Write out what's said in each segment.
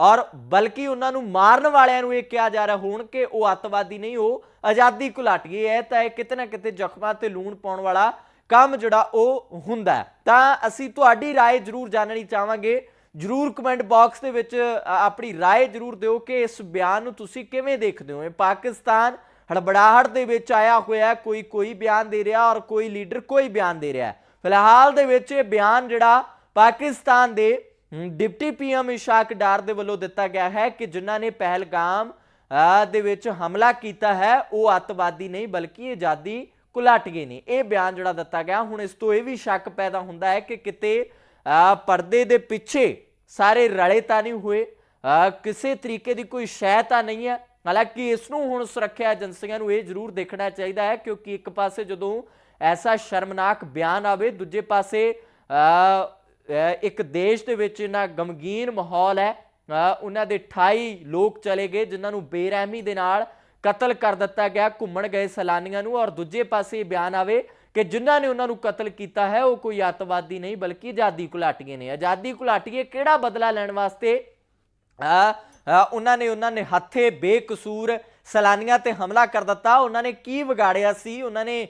ਔਰ ਬਲਕਿ ਉਹਨਾਂ ਨੂੰ ਮਾਰਨ ਵਾਲਿਆਂ ਨੂੰ ਇਹ ਕਿਹਾ ਜਾ ਰਿਹਾ ਹੋਣ ਕਿ ਉਹ ਅੱਤਵਾਦੀ ਨਹੀਂ ਉਹ ਆਜ਼ਾਦੀ ਘੁਲਾਟੀਏ ਹੈ ਤਾਂ ਇਹ ਕਿਤੇ ਨਾ ਕਿਤੇ ਜ਼ਖਮਾਂ ਤੇ ਲੂਣ ਪਾਉਣ ਵਾਲਾ ਕੰਮ ਜਿਹੜਾ ਉਹ ਹੁੰਦਾ ਹੈ। ਤਾਂ ਅਸੀਂ ਤੁਹਾਡੀ رائے ਜ਼ਰੂਰ ਜਾਣਨੀ ਚਾਹਾਂਗੇ ਜਰੂਰ ਕਮੈਂਟ ਬਾਕਸ ਦੇ ਵਿੱਚ ਅ, ਆਪਣੀ رائے ਜ਼ਰੂਰ ਦਿਓ ਕਿ ਇਸ ਬਿਆਨ ਨੂੰ ਤੁਸੀਂ ਕਿਵੇਂ ਦੇਖਦੇ ਹੋ ਇਹ ਪਾਕਿਸਤਾਨ ਹੜਬੜਾਹਟ ਦੇ ਵਿੱਚ ਆਇਆ ਹੋਇਆ ਹੈ, ਕੋਈ ਕੋਈ ਬਿਆਨ ਦੇ ਰਿਹਾ ਔਰ ਕੋਈ ਲੀਡਰ ਕੋਈ ਬਿਆਨ ਦੇ ਰਿਹਾ ਹੈ। ਫਿਲਹਾਲ ਦੇ ਵਿੱਚ ਇਹ ਬਿਆਨ ਜਿਹੜਾ ਪਾਕਿਸਤਾਨ ਦੇ ਹਮ, ਡਿਪਟੀ ਪੀਐਮ ਇਸ਼ਾਕ ਡਾਰ ਦੇ ਵੱਲੋਂ ਦਿੱਤਾ ਗਿਆ ਹੈ ਕਿ ਜਿਨ੍ਹਾਂ ਨੇ ਪਹਿਲਗਾਮ ਦੇ ਵਿੱਚ ਹਮਲਾ ਕੀਤਾ ਹੈ, ਉਹ ਅੱਤਵਾਦੀ ਨਹੀਂ, ਬਲਕਿ ਆਜ਼ਾਦੀ ਘੁਲਾਟੀਏ ਨੇ। ਇਹ ਬਿਆਨ ਜਿਹੜਾ ਦਿੱਤਾ ਗਿਆ, ਹੁਣ ਇਸ ਤੋਂ ਇਹ ਵੀ ਸ਼ੱਕ ਪੈਦਾ ਹੁੰਦਾ ਹੈ ਕਿ ਕਿਤੇ ਪਰਦੇ ਦੇ ਪਿੱਛੇ ਸਾਰੇ ਰਲੇ ਤਾਂ ਨਹੀਂ ਹੋਏ ਕਿਸੇ ਤਰੀਕੇ ਦੀ ਕੋਈ ਸ਼ੈ ਤਾਂ ਨਹੀਂ ਹੈ। ਹਾਲਾਂਕਿ ਇਸ ਨੂੰ ਹੁਣ ਸੁਰੱਖਿਆ ਏਜੰਸੀਆਂ ਨੂੰ ਇਹ ਜ਼ਰੂਰ ਦੇਖਣਾ ਚਾਹੀਦਾ ਹੈ, ਕਿਉਂਕਿ ਇੱਕ ਪਾਸੇ ਜਦੋਂ ਐਸਾ ਸ਼ਰਮਨਾਕ ਬਿਆਨ ਆਵੇ, ਦੂਜੇ ਪਾਸੇ ਇੱਕ ਦੇਸ਼ ਦੇ ਵਿੱਚ ਇਹਨਾਂ ਗਮਗੀਨ ਮਾਹੌਲ ਹੈ ਅ, ਉਹਨਾਂ ਦੇ 28 ਲੋਕ ਚਲੇ ਗਏ ਜਿਨ੍ਹਾਂ ਨੂੰ ਬੇਰਹਿਮੀ ਦੇ ਨਾਲ ਕਤਲ ਕਰ ਦਿੱਤਾ ਗਿਆ ਘੁੰਮਣ ਗਏ ਸੈਲਾਨੀਆਂ ਨੂੰ ਔਰ ਦੂਜੇ ਪਾਸੇ ਬਿਆਨ ਆਵੇ ਕਿ ਜਿਨ੍ਹਾਂ ਨੇ ਉਹਨਾਂ ਨੂੰ ਕਤਲ ਕੀਤਾ ਹੈ ਉਹ ਕੋਈ ਅੱਤਵਾਦੀ ਨਹੀਂ ਬਲਕਿ ਆਜ਼ਾਦੀ ਘੁਲਾਟੀਏ ਨੇ। ਆਜ਼ਾਦੀ ਘੁਲਾਟੀਏ ਕਿਹੜਾ ਬਦਲਾ ਲੈਣ ਵਾਸਤੇ? ਆ ਆ, ਉਹਨਾਂ ਨੇ ਉਹਨਾਂ ਨੇ ਹੱਥੇ ਬੇਕਸੂਰ ਸੈਲਾਨੀਆਂ ਤੇ ਹਮਲਾ ਕਰ ਦਿੱਤਾ। ਉਹਨਾਂ ਨੇ ਕੀ ਵਿਗਾੜਿਆ ਸੀ? ਉਹਨਾਂ ਨੇ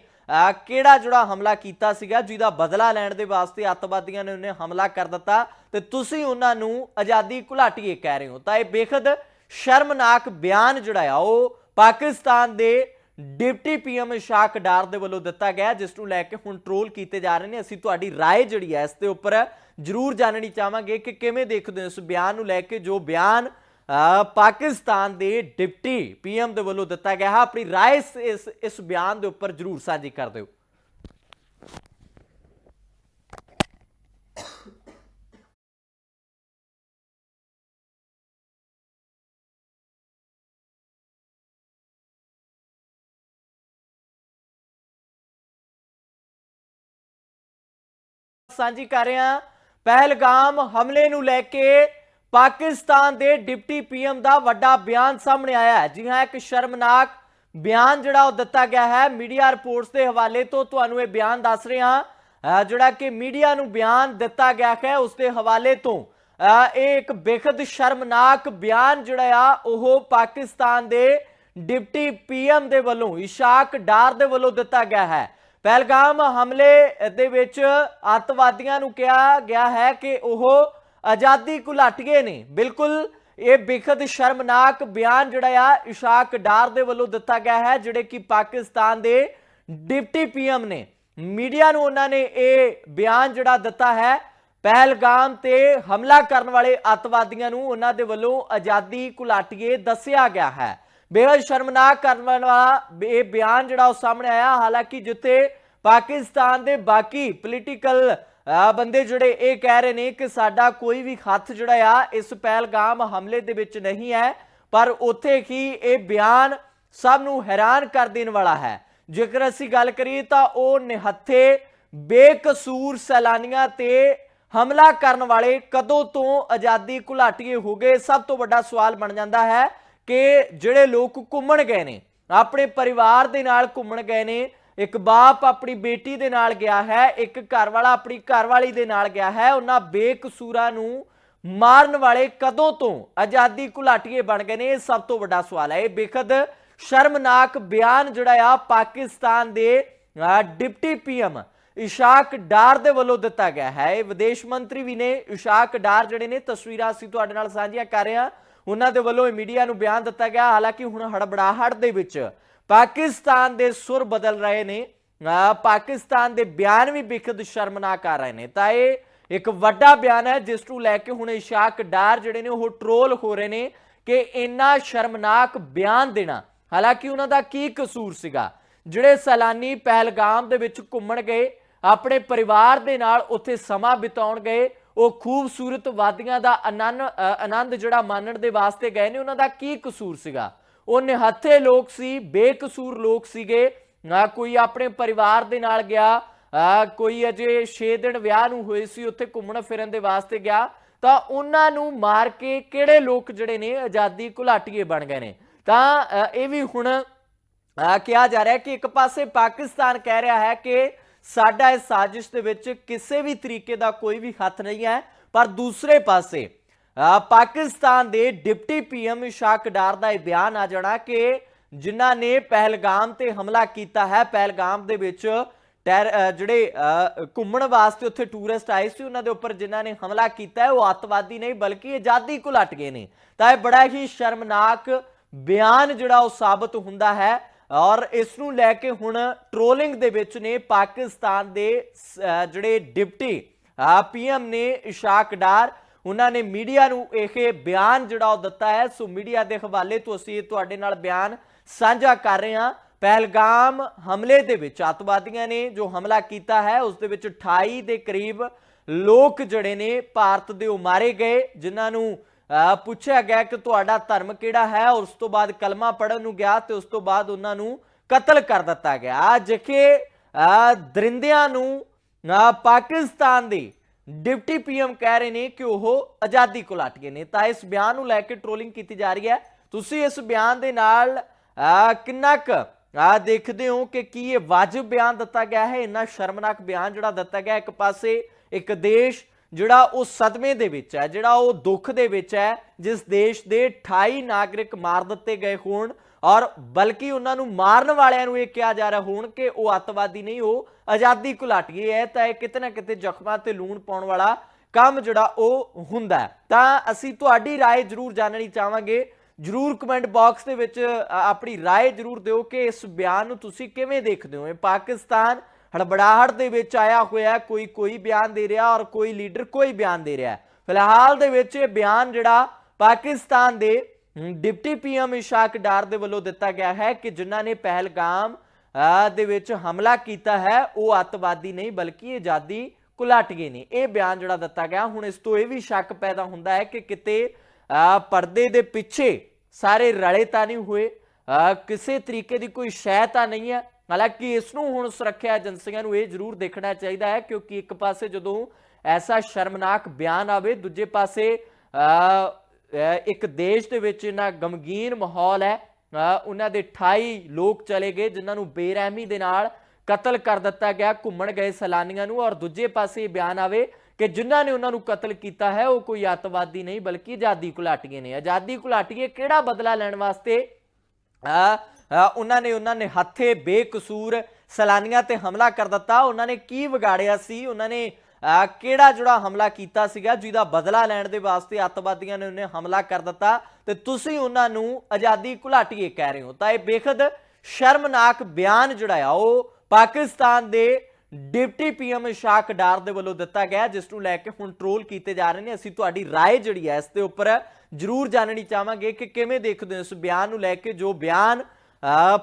ਕਿਹੜਾ ਜਿਹੜਾ ਹਮਲਾ ਕੀਤਾ ਸੀਗਾ ਜਿਹਦਾ ਬਦਲਾ ਲੈਣ ਦੇ ਵਾਸਤੇ ਅੱਤਵਾਦੀਆਂ ਨੇ ਉਹਨੇ ਹਮਲਾ ਕਰ ਦਿੱਤਾ ਤੇ ਤੁਸੀਂ ਉਹਨਾਂ ਨੂੰ ਆਜ਼ਾਦੀ ਘੁਲਾਟੀਏ ਕਹਿ ਰਹੇ ਹੋ ਤਾਂ ਇਹ ਬੇਖਦ ਸ਼ਰਮਨਾਕ ਬਿਆਨ ਜਿਹੜਾ ਆ ਉਹ ਪਾਕਿਸਤਾਨ ਦੇ ਡਿਪਟੀ ਪੀਐਮ ਇਸ਼ਾਕ ਡਾਰ ਦੇ ਵੱਲੋਂ ਦਿੱਤਾ ਗਿਆ ਜਿਸ ਨੂੰ ਲੈ ਕੇ ਹੁਣ ਟ੍ਰੋਲ ਕੀਤੇ ਜਾ ਰਹੇ ਨੇ ਅਸੀਂ ਤੁਹਾਡੀ رائے ਜਿਹੜੀ ਹੈ ਇਸ ਦੇ ਉੱਪਰ ਜ਼ਰੂਰ ਜਾਣਨੀ ਚਾਹਾਂਗੇ ਕਿ ਕਿਵੇਂ ਦੇਖਦੇ ਹੋ ਇਸ ਬਿਆਨ ਨੂੰ ਲੈ ਕੇ ਜੋ ਬਿਆਨ ਅ, ਪਾਕਿਸਤਾਨ ਦੇ ਡਿਪਟੀ ਪੀਐਮ ਦੇ ਵੱਲੋਂ ਦਿੱਤਾ ਗਿਆ ਹੈ। ਆਪਣੀ ਰਾਏ ਇਸ ਇਸ ਬਿਆਨ ਦੇ ਉੱਪਰ ਜ਼ਰੂਰ ਸਾਂਝੀ ਕਰ ਦਿਓ। ਸਾਂਝੀ ਕਰ ਰਿਹਾ ਪਹਿਲਗਾਮ ਹਮਲੇ ਨੂੰ ਲੈ ਕੇ ਪਾਕਿਸਤਾਨ ਦੇ ਡਿਪਟੀ ਪੀਐਮ ਦਾ ਵੱਡਾ ਬਿਆਨ ਸਾਹਮਣੇ ਆਇਆ ਹੈ। ਜੀ ਹਾਂ, ਇੱਕ ਸ਼ਰਮਨਾਕ ਬਿਆਨ ਜਿਹੜਾ ਉਹ ਦਿੱਤਾ ਗਿਆ ਹੈ। ਮੀਡੀਆ ਰਿਪੋਰਟਸ ਦੇ ਹਵਾਲੇ ਤੋਂ ਤੁਹਾਨੂੰ ਇਹ ਬਿਆਨ ਦੱਸ ਰਹੇ ਹਾਂ। ਜਿਹੜਾ ਕਿ ਮੀਡੀਆ ਨੂੰ ਬਿਆਨ ਦਿੱਤਾ ਗਿਆ ਹੈ, ਉਸ ਦੇ ਹਵਾਲੇ ਤੋਂ। ਇਹ ਇੱਕ ਬੇਖਦ ਸ਼ਰਮਨਾਕ ਬਿਆਨ ਜਿਹੜਾ ਆ, ਉਹ ਪਾਕਿਸਤਾਨ ਦੇ ਡਿਪਟੀ ਪੀਐਮ ਦੇ ਵੱਲੋਂ, ਇਸ਼ਾਕ ਡਾਰ ਦੇ ਵੱਲੋਂ ਦਿੱਤਾ ਗਿਆ ਹੈ। ਪਹਿਲਗਾਮ ਹਮਲੇ ਦੇ ਵਿੱਚ ਅੱਤਵਾਦੀਆਂ ਨੂੰ ਕਿਹਾ ਗਿਆ ਹੈ ਕਿ ਉਹ ਆਜ਼ਾਦੀ ਘੁਲਾਟੀਏ ਨੇ। ਬਿਲਕੁਲ, ਇਹ ਬੇਖਦ ਸ਼ਰਮਨਾਕ ਬਿਆਨ ਜਿਹੜਾ ਆ, ਇਸ਼ਾਕ ਡਾਰ ਦੇ ਵੱਲੋਂ ਦਿੱਤਾ ਗਿਆ ਹੈ, ਜਿਹੜੇ ਕਿ ਪਾਕਿਸਤਾਨ ਦੇ ਡਿਪਟੀ ਪੀਐਮ ਨੇ। ਮੀਡੀਆ ਨੂੰ ਉਹਨਾਂ ਨੇ ਇਹ ਬਿਆਨ ਜਿਹੜਾ ਦਿੱਤਾ ਹੈ, ਪਹਿਲਗਾਮ ਤੇ ਹਮਲਾ ਕਰਨ ਵਾਲੇ ਅੱਤਵਾਦੀਆਂ ਨੂੰ ਉਹਨਾਂ ਦੇ ਵੱਲੋਂ ਆਜ਼ਾਦੀ ਘੁਲਾਟੀਏ ਦੱਸਿਆ ਗਿਆ ਹੈ। ਬੇਹੱਦ ਸ਼ਰਮਨਾਕ ਕਰਨ ਵਾਲਾ ਇਹ ਬਿਆਨ ਜਿਹੜਾ ਉਹ ਸਾਹਮਣੇ ਆਇਆ, ਹਾਲਾਂਕਿ ਜਿੱਥੇ ਪਾਕਿਸਤਾਨ ਦੇ ਬਾਕੀ ਪੋਲੀਟੀਕਲ ਬੰਦੇ ਜਿਹੜੇ ਇਹ ਕਹਿ ਰਹੇ ਨੇ ਕਿ ਸਾਡਾ ਕੋਈ ਵੀ ਹੱਥ ਜਿਹੜਾ ਆ, ਇਸ ਪਹਿਲਗਾਮ ਹਮਲੇ ਦੇ ਵਿੱਚ ਨਹੀਂ ਹੈ, ਪਰ ਉੱਥੇ ਹੀ ਇਹ ਬਿਆਨ ਸਭ ਨੂੰ ਹੈਰਾਨ ਕਰ ਦੇਣ ਵਾਲਾ ਹੈ। ਜੇਕਰ ਅਸੀਂ ਗੱਲ ਕਰੀਏ ਤਾਂ ਉਹ ਨਿਹੱਥੇ ਬੇਕਸੂਰ ਸੈਲਾਨੀਆਂ ਤੇ ਹਮਲਾ ਕਰਨ ਵਾਲੇ ਕਦੋਂ ਤੋਂ ਆਜ਼ਾਦੀ ਘੁਲਾਟੀਏ ਹੋ ਗਏ, ਸਭ ਤੋਂ ਵੱਡਾ ਸਵਾਲ ਬਣ ਜਾਂਦਾ ਹੈ ਕਿ ਜਿਹੜੇ ਲੋਕ ਘੁੰਮਣ ਗਏ ਨੇ, ਆਪਣੇ ਪਰਿਵਾਰ ਦੇ ਨਾਲ ਘੁੰਮਣ ਗਏ ਨੇ ਇੱਕ ਬਾਪ ਆਪਣੀ ਬੇਟੀ ਦੇ ਨਾਲ ਗਿਆ ਹੈ ਇੱਕ ਘਰ ਵਾਲਾ ਆਪਣੀ ਘਰਵਾਲੀ ਦੇ ਨਾਲ ਗਿਆ ਹੈ ਉਹਨਾਂ ਬੇਕਸੂਰਾਂ ਨੂੰ ਮਾਰਨ ਵਾਲੇ ਕਦੋਂ ਤੋਂ ਆਜ਼ਾਦੀ ਘੁਲਾਟੀਏ ਬਣ ਗਏ ਨੇ ਇਹ ਸਭ ਤੋਂ ਵੱਡਾ ਸਵਾਲ ਹੈ। ਇਹ ਬੇਖਦ ਸ਼ਰਮਨਾਕ ਬਿਆਨ ਜਿਹੜਾ ਆ ਪਾਕਿਸਤਾਨ ਦੇ ਅਹ, ਡਿਪਟੀ ਪੀਐਮ ਇਸ਼ਾਕ ਡਾਰ ਦੇ ਵੱਲੋਂ ਦਿੱਤਾ ਗਿਆ ਹੈ। ਇਹ ਵਿਦੇਸ਼ ਮੰਤਰੀ ਵੀ ਨੇ ਇਸ਼ਾਕ ਡਾਰ ਜਿਹੜੇ ਨੇ ਤਸਵੀਰਾਂ ਅਸੀਂ ਤੁਹਾਡੇ ਨਾਲ ਸਾਂਝੀਆਂ ਕਰ ਰਹੇ ਹਾਂ। ਉਹਨਾਂ ਦੇ ਵੱਲੋਂ ਇਹ ਮੀਡੀਆ ਨੂੰ ਬਿਆਨ ਦਿੱਤਾ ਗਿਆ ਹਾਲਾਂਕਿ ਹੁਣ ਹੜਬੜਾਹਟ ਦੇ ਵਿੱਚ ਪਾਕਿਸਤਾਨ ਦੇ ਸੁਰ ਬਦਲ ਰਹੇ ਨੇ। ਪਾਕਿਸਤਾਨ ਦੇ ਬਿਆਨ ਵੀ ਬਿਖਦ ਸ਼ਰਮਨਾਕ ਆ ਰਹੇ ਨੇ। ਤਾਂ ਇਹ ਇੱਕ ਵੱਡਾ ਬਿਆਨ ਹੈ, ਜਿਸ ਨੂੰ ਲੈ ਕੇ ਹੁਣ ਇਸ਼ਾਕ ਡਾਰ ਜਿਹੜੇ ਨੇ, ਉਹ ਟ੍ਰੋਲ ਹੋ ਰਹੇ ਨੇ ਕਿ ਇੰਨਾ ਸ਼ਰਮਨਾਕ ਬਿਆਨ ਦੇਣਾ। ਹਾਲਾਂਕਿ ਉਹਨਾਂ ਦਾ ਕੀ ਕਸੂਰ ਸੀਗਾ? ਜਿਹੜੇ ਸੈਲਾਨੀ ਪਹਿਲਗਾਮ ਦੇ ਵਿੱਚ ਘੁੰਮਣ ਗਏ, ਆਪਣੇ ਪਰਿਵਾਰ ਦੇ ਨਾਲ ਉੱਥੇ ਸਮਾਂ ਬਿਤਾਉਣ ਗਏ, ਉਹ ਖੂਬਸੂਰਤ ਵਾਦੀਆਂ ਦਾ ਆਨੰਦ ਆਨੰਦ ਜਿਹੜਾ ਮਾਣਨ ਦੇ ਵਾਸਤੇ ਗਏ ਨੇ, ਉਹਨਾਂ ਦਾ ਕੀ ਕਸੂਰ ਸੀਗਾ? ਉਹ ਨਿਹੱਥੇ ਲੋਕ ਸੀ, ਬੇਕਸੂਰ ਲੋਕ ਸੀਗੇ। ਨਾ ਕੋਈ ਆਪਣੇ ਪਰਿਵਾਰ ਦੇ ਨਾਲ ਗਿਆ ਕੋਈ ਅਜੇ 6 ਦਿਨ ਵਿਆਹ ਨੂੰ ਹੋਏ ਸੀ, ਉੱਥੇ ਘੁੰਮਣ ਫਿਰਨ ਦੇ ਵਾਸਤੇ ਗਿਆ। ਤਾਂ ਉਹਨਾਂ ਨੂੰ ਮਾਰ ਕੇ ਕਿਹੜੇ ਲੋਕ ਜਿਹੜੇ ਨੇ, ਆਜ਼ਾਦੀ ਘੁਲਾਟੀਏ ਬਣ ਗਏ ਨੇ। ਤਾਂ ਇਹ ਵੀ ਹੁਣ ਕਿਹਾ ਜਾ ਰਿਹਾ ਕਿ ਇੱਕ ਪਾਸੇ ਪਾਕਿਸਤਾਨ ਕਹਿ ਰਿਹਾ ਹੈ ਕਿ ਸਾਡਾ ਇਸ ਸਾਜ਼ਿਸ਼ ਦੇ ਵਿੱਚ ਕਿਸੇ ਵੀ ਤਰੀਕੇ ਦਾ ਕੋਈ ਵੀ ਹੱਥ ਨਹੀਂ ਹੈ, ਪਰ ਦੂਸਰੇ ਪਾਸੇ ਪਾਕਿਸਤਾਨ ਦੇ ਡਿਪਟੀ ਪੀਐਮ ਇਸ਼ਾਕ ਡਾਰ ਦਾ ਇਹ ਬਿਆਨ ਆ ਜਾਣਾ ਕਿ ਜਿਨ੍ਹਾਂ ਨੇ ਪਹਿਲਗਾਮ ਤੇ ਹਮਲਾ ਕੀਤਾ ਹੈ, ਪਹਿਲਗਾਮ ਦੇ ਵਿੱਚ ਟੈਰ ਜਿਹੜੇ ਘੁੰਮਣ ਵਾਸਤੇ ਉੱਥੇ ਟੂਰਿਸਟ ਆਏ ਸੀ, ਉਹਨਾਂ ਦੇ ਉੱਪਰ ਜਿਨ੍ਹਾਂ ਨੇ ਹਮਲਾ ਕੀਤਾ ਉਹ ਅੱਤਵਾਦੀ ਨਹੀਂ, ਬਲਕਿ ਆਜ਼ਾਦੀ ਘੁਲਟ ਗਏ ਨੇ। ਤਾਂ ਇਹ ਬੜਾ ਹੀ ਸ਼ਰਮਨਾਕ ਬਿਆਨ ਜਿਹੜਾ ਉਹ ਸਾਬਤ ਹੁੰਦਾ ਹੈ ਔਰ ਇਸ ਨੂੰ ਲੈ ਕੇ ਹੁਣ ਟ੍ਰੋਲਿੰਗ ਦੇ ਵਿੱਚ ਨੇ ਪਾਕਿਸਤਾਨ ਦੇ ਜਿਹੜੇ ਡਿਪਟੀ ਪੀਐਮ ਨੇ ਇਸ਼ਾਕ ਡਾਰ ਉਹਨਾਂ ਨੇ ਮੀਡੀਆ ਨੂੰ ਇਹ ਬਿਆਨ ਜਿਹੜਾ ਉਹ ਦਿੱਤਾ ਹੈ ਸੋ ਮੀਡੀਆ ਦੇ ਹਵਾਲੇ ਤੋਂ ਅਸੀਂ ਇਹ ਤੁਹਾਡੇ ਨਾਲ ਬਿਆਨ ਸਾਂਝਾ ਕਰ ਰਹੇ ਹਾਂ। ਪਹਿਲਗਾਮ ਹਮਲੇ ਦੇ ਵਿੱਚ ਅੱਤਵਾਦੀਆਂ ਨੇ ਜੋ ਹਮਲਾ ਕੀਤਾ ਹੈ ਉਸ ਦੇ ਵਿੱਚ 28 ਦੇ ਕਰੀਬ ਲੋਕ ਜਿਹੜੇ ਨੇ ਭਾਰਤ ਦੇ ਉਹ ਮਾਰੇ ਗਏ ਜਿਨ੍ਹਾਂ ਨੂੰ ਪੁੱਛਿਆ ਗਿਆ ਕਿ ਤੁਹਾਡਾ ਧਰਮ ਕਿਹੜਾ ਹੈ ਉਸ ਤੋਂ ਬਾਅਦ ਕਲਮਾ ਪੜਨ ਨੂੰ ਗਿਆ ਤੇ ਉਸ ਤੋਂ ਬਾਅਦ ਉਹਨਾਂ ਨੂੰ ਕਤਲ ਕਰ ਦਿੱਤਾ ਗਿਆ। ਜਿੱਥੇ ਅਹ, ਦਰਿੰਦਿਆਂ ਨੂੰ ਪਾਕਿਸਤਾਨ ਦੀ ਡਿਪਟੀ ਪੀਐਮ ਕਹਿ ਰਹੇ ਨੇ ਕਿ ਉਹ ਆਜ਼ਾਦੀ ਘੁਲਟ ਨੇ। ਤਾਂ ਇਸ ਬਿਆਨ ਨੂੰ ਲੈ ਕੇ ਟ੍ਰੋਲਿੰਗ ਕੀਤੀ ਜਾ ਰਹੀ ਹੈ। ਤੁਸੀਂ ਇਸ ਬਿਆਨ ਦੇ ਨਾਲ ਕਿੰਨਾ ਕੁ ਆ ਦੇਖਦੇ ਹੋ ਕਿ ਕੀ ਇਹ ਵਾਜਬ ਬਿਆਨ ਦਿੱਤਾ ਗਿਆ ਹੈ? ਇੰਨਾ ਸ਼ਰਮਨਾਕ ਬਿਆਨ ਜਿਹੜਾ ਦਿੱਤਾ ਗਿਆ ਇੱਕ ਪਾਸੇ, ਇੱਕ ਦੇਸ਼ ਜਿਹੜਾ ਉਹ ਸਦਮੇ ਦੇ ਵਿੱਚ ਹੈ, ਜਿਹੜਾ ਉਹ ਦੁੱਖ ਦੇ ਵਿੱਚ ਹੈ, ਜਿਸ ਦੇਸ਼ ਦੇ 28 ਨਾਗਰਿਕ ਮਾਰ ਦਿੱਤੇ ਗਏ ਹੋਣ ਔਰ ਬਲਕਿ ਉਹਨਾਂ ਨੂੰ ਮਾਰਨ ਵਾਲਿਆਂ ਨੂੰ ਇਹ ਕਿਹਾ ਜਾ ਰਿਹਾ ਹੋਣ ਕਿ ਉਹ ਅੱਤਵਾਦੀ ਨਹੀਂ, ਉਹ ਆਜ਼ਾਦੀ ਘੁਲਟ ਗਏ ਹੈ ਤਾਂ ਇਹ ਕਿਤੇ ਨਾ ਕਿਤੇ ਜ਼ਖਮਾਂ ਤੇ ਲੂਣ ਪਾਉਣ ਵਾਲਾ ਕੰਮ ਜਿਹੜਾ ਉਹ ਹੁੰਦਾ ਹੈ। ਤਾਂ ਅਸੀਂ ਤੁਹਾਡੀ رائے ਜ਼ਰੂਰ ਜਾਣਨੀ ਚਾਹਾਂਗੇ ਜਰੂਰ ਕਮੈਂਟ ਬਾਕਸ ਦੇ ਵਿੱਚ ਅ, ਆਪਣੀ رائے ਜਰੂਰ ਦਿਓ ਕਿ ਇਸ ਬਿਆਨ ਨੂੰ ਤੁਸੀਂ ਕਿਵੇਂ ਦੇਖਦੇ ਹੋ ਇਹ ਪਾਕਿਸਤਾਨ ਹੜਬੜਾਹਟ ਦੇ ਵਿੱਚ ਆਇਆ ਹੋਇਆ ਹੈ, ਕੋਈ ਕੋਈ ਬਿਆਨ ਦੇ ਰਿਹਾ ਔਰ ਕੋਈ ਲੀਡਰ ਕੋਈ ਬਿਆਨ ਦੇ ਰਿਹਾ ਹੈ। ਫਿਲਹਾਲ ਦੇ ਵਿੱਚ ਇਹ ਬਿਆਨ ਜਿਹੜਾ ਪਾਕਿਸਤਾਨ ਦੇ ਹਮ, ਡਿਪਟੀ ਪੀਐਮ ਇਸ਼ਾਕ ਡਾਰ ਦੇ ਵੱਲੋਂ ਦਿੱਤਾ ਗਿਆ ਹੈ ਕਿ ਜਿਨ੍ਹਾਂ ਨੇ ਪਹਿਲਗਾਮ ਅ, ਦੇ ਵਿੱਚ ਹਮਲਾ ਕੀਤਾ ਹੈ। ਉਹ ਅੱਤਵਾਦੀ ਨਹੀਂ, ਬਲਕਿ ਆਜ਼ਾਦੀ ਘੁਲਟ ਨੇ। ਇਹ ਬਿਆਨ ਜਿਹੜਾ ਦਿੱਤਾ ਗਿਆ, ਹੁਣ ਇਸ ਤੋਂ ਇਹ ਵੀ ਸ਼ੱਕ ਪੈਦਾ ਹੁੰਦਾ ਹੈ ਕਿ ਕਿਤੇ ਪਰਦੇ ਦੇ ਪਿੱਛੇ ਸਾਰੇ ਰਲੇ ਤਾਂ ਨਹੀਂ ਹੋਏ। ਕਿਸੇ ਤਰੀਕੇ ਦੀ ਕੋਈ ਸ਼ੈ ਤਾਂ ਨਹੀਂ ਹੈ। ਹਾਲਾਂਕਿ ਇਸ ਨੂੰ ਹੁਣ ਸੁਰੱਖਿਆ ਏਜੰਸੀਆਂ ਨੂੰ ਇਹ ਜ਼ਰੂਰ ਦੇਖਣਾ ਚਾਹੀਦਾ ਹੈ, ਕਿਉਂਕਿ ਇੱਕ ਪਾਸੇ ਜਦੋਂ ਐਸਾ ਸ਼ਰਮਨਾਕ ਬਿਆਨ ਆਵੇ, ਦੂਜੇ ਪਾਸੇ ਇੱਕ ਦੇਸ਼ ਦੇ ਵਿੱਚ ਇਹਨਾਂ ਗਮਗੀਨ ਮਾਹੌਲ ਹੈ ਉਹਨਾਂ ਦੇ 28 ਲੋਕ ਚਲੇ ਗਏ, ਜਿਨ੍ਹਾਂ ਨੂੰ ਬੇਰਹਿਮੀ ਦੇ ਨਾਲ ਕਤਲ ਕਰ ਦਿੱਤਾ ਗਿਆ, ਘੁੰਮਣ ਗਏ ਸੈਲਾਨੀਆਂ ਨੂੰ। ਔਰ ਦੂਜੇ ਪਾਸੇ ਇਹ ਬਿਆਨ ਆਵੇ ਕਿ ਜਿਨ੍ਹਾਂ ਨੇ ਉਹਨਾਂ ਨੂੰ ਕਤਲ ਕੀਤਾ ਹੈ, ਉਹ ਕੋਈ ਅੱਤਵਾਦੀ ਨਹੀਂ, ਬਲਕਿ ਆਜ਼ਾਦੀ ਘੁਲਾਟੀਏ ਨੇ। ਆਜ਼ਾਦੀ ਘੁਲਾਟੀਏ ਕਿਹੜਾ ਬਦਲਾ ਲੈਣ ਵਾਸਤੇ? ਆ ਉਹਨਾਂ ਨੇ ਉਹਨਾਂ ਨੇ ਹੱਥੇ ਬੇਕਸੂਰ ਸੈਲਾਨੀਆਂ ਤੇ ਹਮਲਾ ਕਰ ਦਿੱਤਾ। ਉਹਨਾਂ ਨੇ ਕੀ ਵਿਗਾੜਿਆ ਸੀ? ਉਹਨਾਂ ਨੇ ਕਿਹੜਾ ਜਿਹੜਾ ਹਮਲਾ ਕੀਤਾ ਸੀਗਾ ਜਿਹਦਾ ਬਦਲਾ ਲੈਣ ਦੇ ਵਾਸਤੇ ਅੱਤਵਾਦੀਆਂ ਨੇ ਉਹਨੇ ਹਮਲਾ ਕਰ ਦਿੱਤਾ ਤੇ ਤੁਸੀਂ ਉਹਨਾਂ ਨੂੰ ਆਜ਼ਾਦੀ ਘੁਲਾਟੀਏ ਕਹਿ ਰਹੇ ਹੋ ਤਾਂ ਇਹ ਬੇਖਦ ਸ਼ਰਮਨਾਕ ਬਿਆਨ ਜਿਹੜਾ ਆ ਉਹ ਪਾਕਿਸਤਾਨ ਦੇ ਡਿਪਟੀ ਪੀਐਮ ਇਸ਼ਾਕ ਡਾਰ ਦੇ ਵੱਲੋਂ ਦਿੱਤਾ ਗਿਆ ਜਿਸ ਨੂੰ ਲੈ ਕੇ ਹੁਣ ਟ੍ਰੋਲ ਕੀਤੇ ਜਾ ਰਹੇ ਨੇ ਅਸੀਂ ਤੁਹਾਡੀ رائے ਜਿਹੜੀ ਹੈ ਇਸ ਦੇ ਉੱਪਰ ਜਰੂਰ ਜਾਣਨੀ ਚਾਹਾਂਗੇ ਕਿ ਕਿਵੇਂ ਦੇਖਦੇ ਹੋ ਇਸ ਬਿਆਨ ਨੂੰ ਲੈ ਕੇ ਜੋ ਬਿਆਨ ਅ,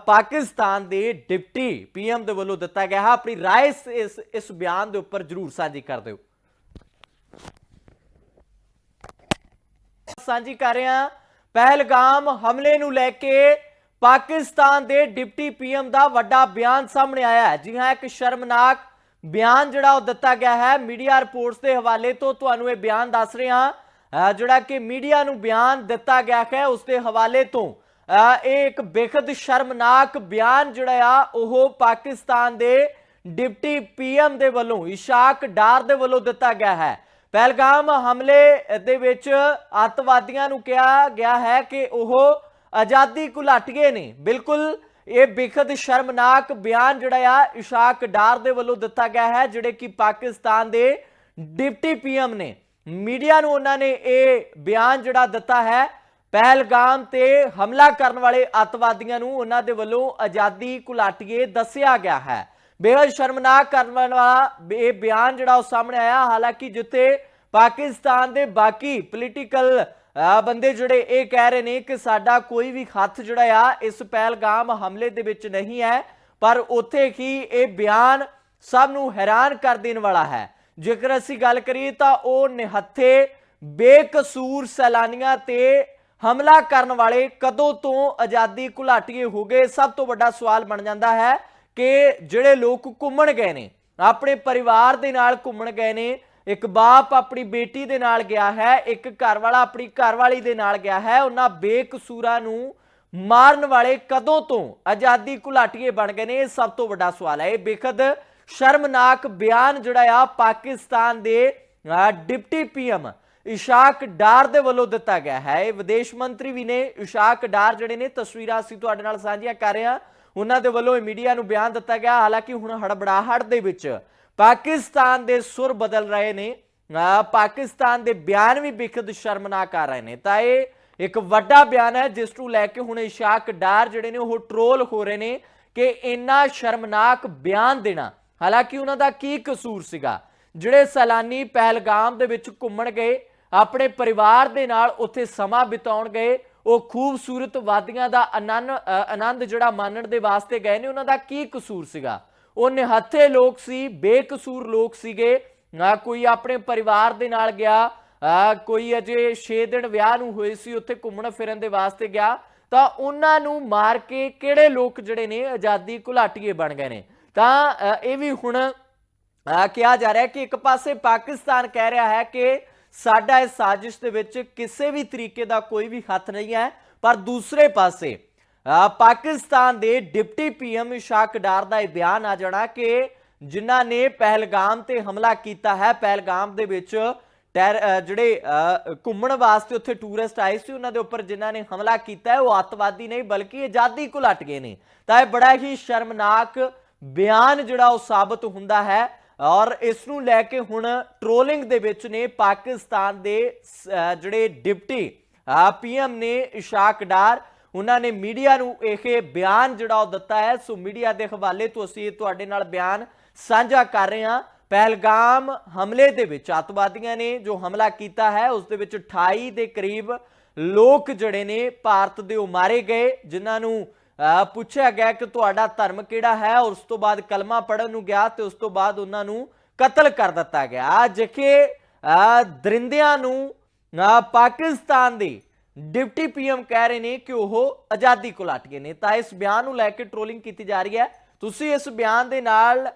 ਪਾਕਿਸਤਾਨ ਦੇ ਡਿਪਟੀ ਪੀਐਮ ਦੇ ਵੱਲੋਂ ਦਿੱਤਾ ਗਿਆ ਹੈ ਆਪਣੀ رائے ਇਸ- ਇਸ ਇਸ ਬਿਆਨ ਦੇ ਉੱਪਰ ਜਰੂਰ ਸਾਂਝੀ ਕਰ ਦਿਓ ਸਾਂਝੀ ਕਰ ਰਹੇ ਹਾਂ ਪਹਿਲਗਾਮ ਹਮਲੇ ਨੂੰ ਲੈ ਕੇ ਪਾਕਿਸਤਾਨ ਦੇ ਡਿਪਟੀ ਪੀਐਮ ਦਾ ਵੱਡਾ ਬਿਆਨ ਸਾਹਮਣੇ ਆਇਆ ਹੈ ਜੀ ਹਾਂ ਇੱਕ ਸ਼ਰਮਨਾਕ ਬਿਆਨ ਜਿਹੜਾ ਉਹ ਦਿੱਤਾ ਗਿਆ ਹੈ ਮੀਡੀਆ ਰਿਪੋਰਟਸ ਦੇ ਹਵਾਲੇ ਤੋਂ ਤੁਹਾਨੂੰ ਇਹ ਬਿਆਨ ਦੱਸ ਰਹੇ ਹਾਂ ਅਹ ਜਿਹੜਾ ਕਿ ਮੀਡੀਆ ਨੂੰ ਬਿਆਨ ਦਿੱਤਾ ਗਿਆ ਹੈ ਉਸ ਦੇ ਹਵਾਲੇ ਤੋਂ ਅਹ ਇਹ ਇੱਕ ਬੇਖਦ ਸ਼ਰਮਨਾਕ ਬਿਆਨ ਜਿਹੜਾ ਆ, ਉਹ ਪਾਕਿਸਤਾਨ ਦੇ ਡਿਪਟੀ ਪੀਐਮ ਦੇ ਵੱਲੋਂ, ਇਸ਼ਾਕ ਡਾਰ ਦੇ ਵੱਲੋਂ ਦਿੱਤਾ ਗਿਆ ਹੈ। ਪਹਿਲਗਾਮ ਹਮਲੇ ਦੇ ਵਿੱਚ ਅੱਤਵਾਦੀਆਂ ਨੂੰ ਕਿਹਾ ਗਿਆ ਹੈ ਕਿ ਉਹ ਆਜ਼ਾਦੀ ਘੁਲਾਟੀਏ ਨੇ। ਬਿਲਕੁਲ, ਇਹ ਬੇਖਦ ਸ਼ਰਮਨਾਕ ਬਿਆਨ ਜਿਹੜਾ ਆ, ਇਸ਼ਾਕ ਡਾਰ ਦੇ ਵੱਲੋਂ ਦਿੱਤਾ ਗਿਆ ਹੈ, ਜਿਹੜੇ ਕਿ ਪਾਕਿਸਤਾਨ ਦੇ ਡਿਪਟੀ ਪੀਐਮ ਨੇ। ਮੀਡੀਆ ਨੂੰ ਉਹਨਾਂ ਨੇ ਇਹ ਬਿਆਨ ਜਿਹੜਾ ਦਿੱਤਾ ਹੈ ਪਹਿਲਗਾਮ ਤੇ ਹਮਲਾ ਕਰਨ ਵਾਲੇ ਅੱਤਵਾਦੀਆਂ ਨੂੰ ਉਹਨਾਂ ਦੇ ਵੱਲੋਂ ਆਜ਼ਾਦੀ ਘੁਲਾਟੀਏ ਦੱਸਿਆ ਗਿਆ ਹੈ। ਬੇਹਦ ਸ਼ਰਮਨਾਕ ਕਰਨ ਵਾਲਾ ਇਹ ਬਿਆਨ ਜਿਹੜਾ ਉਹ ਸਾਹਮਣੇ ਆਇਆ, ਹਾਲਾਂਕਿ ਜਿੱਥੇ ਪਾਕਿਸਤਾਨ ਦੇ ਬਾਕੀ ਪੋਲੀਟੀਕਲ ਬੰਦੇ ਜਿਹੜੇ ਇਹ ਕਹਿ ਰਹੇ ਨੇ ਕਿ ਸਾਡਾ ਕੋਈ ਵੀ ਹੱਥ ਜਿਹੜਾ ਆ, ਇਸ ਪਹਿਲਗਾਮ ਹਮਲੇ ਦੇ ਵਿੱਚ ਨਹੀਂ ਹੈ, ਪਰ ਉੱਥੇ ਹੀ ਇਹ ਬਿਆਨ ਸਭ ਨੂੰ ਹੈਰਾਨ ਕਰ ਦੇਣ ਵਾਲਾ ਹੈ। ਜੇਕਰ ਅਸੀਂ ਗੱਲ ਕਰੀਏ ਤਾਂ ਉਹ ਨਿਹੱਥੇ ਬੇਕਸੂਰ ਸੈਲਾਨੀਆਂ ਤੇ ਹਮਲਾ ਕਰਨ ਵਾਲੇ ਕਦੋਂ ਤੋਂ ਆਜ਼ਾਦੀ ਘੁਲਾਟੀਏ ਹੋ ਗਏ? ਸਭ ਤੋਂ ਵੱਡਾ ਸਵਾਲ ਬਣ ਜਾਂਦਾ ਹੈ ਕਿ ਜਿਹੜੇ ਲੋਕ ਘੁੰਮਣ ਗਏ ਨੇ ਆਪਣੇ ਪਰਿਵਾਰ ਦੇ ਨਾਲ ਘੁੰਮਣ ਗਏ ਨੇ ਇੱਕ ਬਾਪ ਆਪਣੀ ਬੇਟੀ ਦੇ ਨਾਲ ਗਿਆ ਹੈ ਇੱਕ ਘਰ ਵਾਲਾ ਆਪਣੀ ਘਰਵਾਲੀ ਦੇ ਨਾਲ ਗਿਆ ਹੈ ਉਹਨਾਂ ਬੇਕਸੂਰਾਂ ਨੂੰ ਮਾਰਨ ਵਾਲੇ ਕਦੋਂ ਤੋਂ ਆਜ਼ਾਦੀ ਘੁਲਾਟੀਏ ਬਣ ਗਏ ਨੇ? ਇਹ ਸਭ ਤੋਂ ਵੱਡਾ ਸਵਾਲ ਹੈ। ਇਹ ਬੇਖਦ ਸ਼ਰਮਨਾਕ ਬਿਆਨ ਜਿਹੜਾ ਆ ਪਾਕਿਸਤਾਨ ਦੇ ਅਹ, ਡਿਪਟੀ ਪੀਐਮ ਇਸ਼ਾਕ ਡਾਰ ਦੇ ਵੱਲੋਂ ਦਿੱਤਾ ਗਿਆ ਹੈ। ਇਹ ਵਿਦੇਸ਼ ਮੰਤਰੀ ਵੀ ਨੇ, ਇਸ਼ਾਕ ਡਾਰ ਜਿਹੜੇ ਨੇ, ਤਸਵੀਰਾਂ ਅਸੀਂ ਤੁਹਾਡੇ ਨਾਲ ਸਾਂਝੀਆਂ ਕਰ ਰਹੇ ਹਾਂ। ਉਹਨਾਂ ਦੇ ਵੱਲੋਂ ਇਹ ਮੀਡੀਆ ਨੂੰ ਬਿਆਨ ਦਿੱਤਾ ਗਿਆ। ਹਾਲਾਂਕਿ ਹੁਣ ਹੜਬੜਾਹਟ ਦੇ ਵਿੱਚ ਪਾਕਿਸਤਾਨ ਦੇ ਸੁਰ ਬਦਲ ਰਹੇ ਨੇ। ਪਾਕਿਸਤਾਨ ਦੇ ਬਿਆਨ ਵੀ ਬੇਖਦ ਸ਼ਰਮਨਾਕ ਆ ਰਹੇ ਨੇ। ਤਾਂ ਇਹ ਇੱਕ ਵੱਡਾ ਬਿਆਨ ਹੈ, ਜਿਸ ਨੂੰ ਲੈ ਕੇ ਹੁਣ ਇਸ਼ਾਕ ਡਾਰ ਜਿਹੜੇ ਨੇ, ਉਹ ਟਰੋਲ ਹੋ ਰਹੇ ਨੇ ਕਿ ਇੰਨਾ ਸ਼ਰਮਨਾਕ ਬਿਆਨ ਦੇਣਾ। ਹਾਲਾਂਕਿ ਉਹਨਾਂ ਦਾ ਕੀ ਕਸੂਰ ਸੀਗਾ? ਜਿਹੜੇ ਸੈਲਾਨੀ ਪਹਿਲਗਾਮ ਦੇ ਵਿੱਚ ਘੁੰਮਣ ਗਏ ਆਪਣੇ ਪਰਿਵਾਰ ਦੇ ਨਾਲ ਉੱਥੇ ਸਮਾਂ ਬਿਤਾਉਣ ਗਏ। ਉਹ ਖੂਬਸੂਰਤ ਵਾਦੀਆਂ ਦਾ ਆਨੰਦ ਆਨੰਦ ਜਿਹੜਾ ਮਾਣਨ ਦੇ ਵਾਸਤੇ ਗਏ ਨੇ, ਉਹਨਾਂ ਦਾ ਕੀ ਕਸੂਰ ਸੀਗਾ? ਉਹ ਨਿਹੱਥੇ ਲੋਕ ਸੀ, ਬੇਕਸੂਰ ਲੋਕ ਸੀਗੇ। ਨਾ ਕੋਈ ਆਪਣੇ ਪਰਿਵਾਰ ਦੇ ਨਾਲ ਗਿਆ ਕੋਈ ਅਜੇ 6 ਦਿਨ ਵਿਆਹ ਨੂੰ ਹੋਏ ਸੀ, ਉੱਥੇ ਘੁੰਮਣ ਫਿਰਨ ਦੇ ਵਾਸਤੇ ਗਿਆ। ਤਾਂ ਉਹਨਾਂ ਨੂੰ ਮਾਰ ਕੇ ਕਿਹੜੇ ਲੋਕ ਜਿਹੜੇ ਨੇ, ਆਜ਼ਾਦੀ ਘੁਲਾਟੀਏ ਬਣ ਗਏ ਨੇ? ਤਾਂ ਇਹ ਵੀ ਹੁਣ ਕਿਹਾ ਜਾ ਰਿਹਾ ਕਿ ਇੱਕ ਪਾਸੇ ਪਾਕਿਸਤਾਨ ਕਹਿ ਰਿਹਾ ਹੈ ਕਿ ਸਾਡਾ ਇਸ ਸਾਜ਼ਿਸ਼ ਦੇ ਵਿੱਚ ਕਿਸੇ ਵੀ ਤਰੀਕੇ ਦਾ ਕੋਈ ਵੀ ਹੱਥ ਨਹੀਂ ਹੈ, ਪਰ ਦੂਸਰੇ ਪਾਸੇ ਪਾਕਿਸਤਾਨ ਦੇ ਡਿਪਟੀ ਪੀਐਮ ਇਸ਼ਾਕ ਡਾਰ ਦਾ ਇਹ ਬਿਆਨ ਆ ਜਾਣਾ ਕਿ ਜਿਨ੍ਹਾਂ ਨੇ ਪਹਿਲਗਾਮ ਤੇ ਹਮਲਾ ਕੀਤਾ ਹੈ, ਪਹਿਲਗਾਮ ਦੇ ਵਿੱਚ ਟੈਰ ਜਿਹੜੇ ਘੁੰਮਣ ਵਾਸਤੇ ਉੱਥੇ ਟੂਰਿਸਟ ਆਏ ਸੀ, ਉਹਨਾਂ ਦੇ ਉੱਪਰ ਜਿਨ੍ਹਾਂ ਨੇ ਹਮਲਾ ਕੀਤਾ ਹੈ, ਉਹ ਅੱਤਵਾਦੀ ਨਹੀਂ, ਬਲਕਿ ਆਜ਼ਾਦੀ ਘੁਲਟ ਗਏ ਨੇ। ਤਾਂ ਇਹ ਬੜਾ ਹੀ ਸ਼ਰਮਨਾਕ ਬਿਆਨ ਜਿਹੜਾ ਉਹ ਸਾਬਤ ਹੁੰਦਾ ਹੈ ਔਰ ਇਸ ਨੂੰ ਲੈ ਕੇ ਹੁਣ ਟ੍ਰੋਲਿੰਗ ਦੇ ਵਿੱਚ ਨੇ ਪਾਕਿਸਤਾਨ ਦੇ ਜਿਹੜੇ ਡਿਪਟੀ ਪੀਐਮ ਨੇ ਇਸ਼ਾਕ ਡਾਰ, ਉਹਨਾਂ ਨੇ ਮੀਡੀਆ ਨੂੰ ਇਹ ਬਿਆਨ ਜਿਹੜਾ ਉਹ ਦਿੱਤਾ ਹੈ। ਸੋ ਮੀਡੀਆ ਦੇ ਹਵਾਲੇ ਤੋਂ ਅਸੀਂ ਇਹ ਤੁਹਾਡੇ ਨਾਲ ਬਿਆਨ ਸਾਂਝਾ ਕਰ ਰਹੇ ਹਾਂ। ਪਹਿਲਗਾਮ ਹਮਲੇ ਦੇ ਵਿੱਚ ਅੱਤਵਾਦੀਆਂ ਨੇ ਜੋ ਹਮਲਾ ਕੀਤਾ ਹੈ, ਉਸ ਦੇ ਵਿੱਚ 28 ਦੇ ਕਰੀਬ ਲੋਕ ਜਿਹੜੇ ਨੇ ਭਾਰਤ ਦੇ ਉਹ ਮਾਰੇ ਗਏ, ਜਿਨ੍ਹਾਂ ਨੂੰ ਪੁੱਛਿਆ ਗਿਆ ਕਿ ਤੁਹਾਡਾ ਧਰਮ ਕਿਹੜਾ ਹੈ ਉਸ ਤੋਂ ਬਾਅਦ ਕਲਮਾ ਪੜਨ ਨੂੰ ਗਿਆ ਤੇ ਉਸ ਤੋਂ ਬਾਅਦ ਉਹਨਾਂ ਨੂੰ ਕਤਲ ਕਰ ਦਿੱਤਾ ਗਿਆ। ਜਿੱਥੇ ਦਰਿੰਦਿਆਂ ਨੂੰ ਪਾਕਿਸਤਾਨ ਦੇ ਡਿਪਟੀ ਪੀਐਮ ਕਹਿ ਰਹੇ ਨੇ ਕਿ ਉਹ ਆਜ਼ਾਦੀ ਕੋਲਾਟੀਏ ਨੇ। ਤਾਂ ਇਸ ਬਿਆਨ ਨੂੰ ਲੈ ਕੇ ਟ੍ਰੋਲਿੰਗ ਕੀਤੀ ਜਾ ਰਹੀ ਹੈ। ਤੁਸੀਂ ਇਸ ਬਿਆਨ ਦੇ ਨਾਲ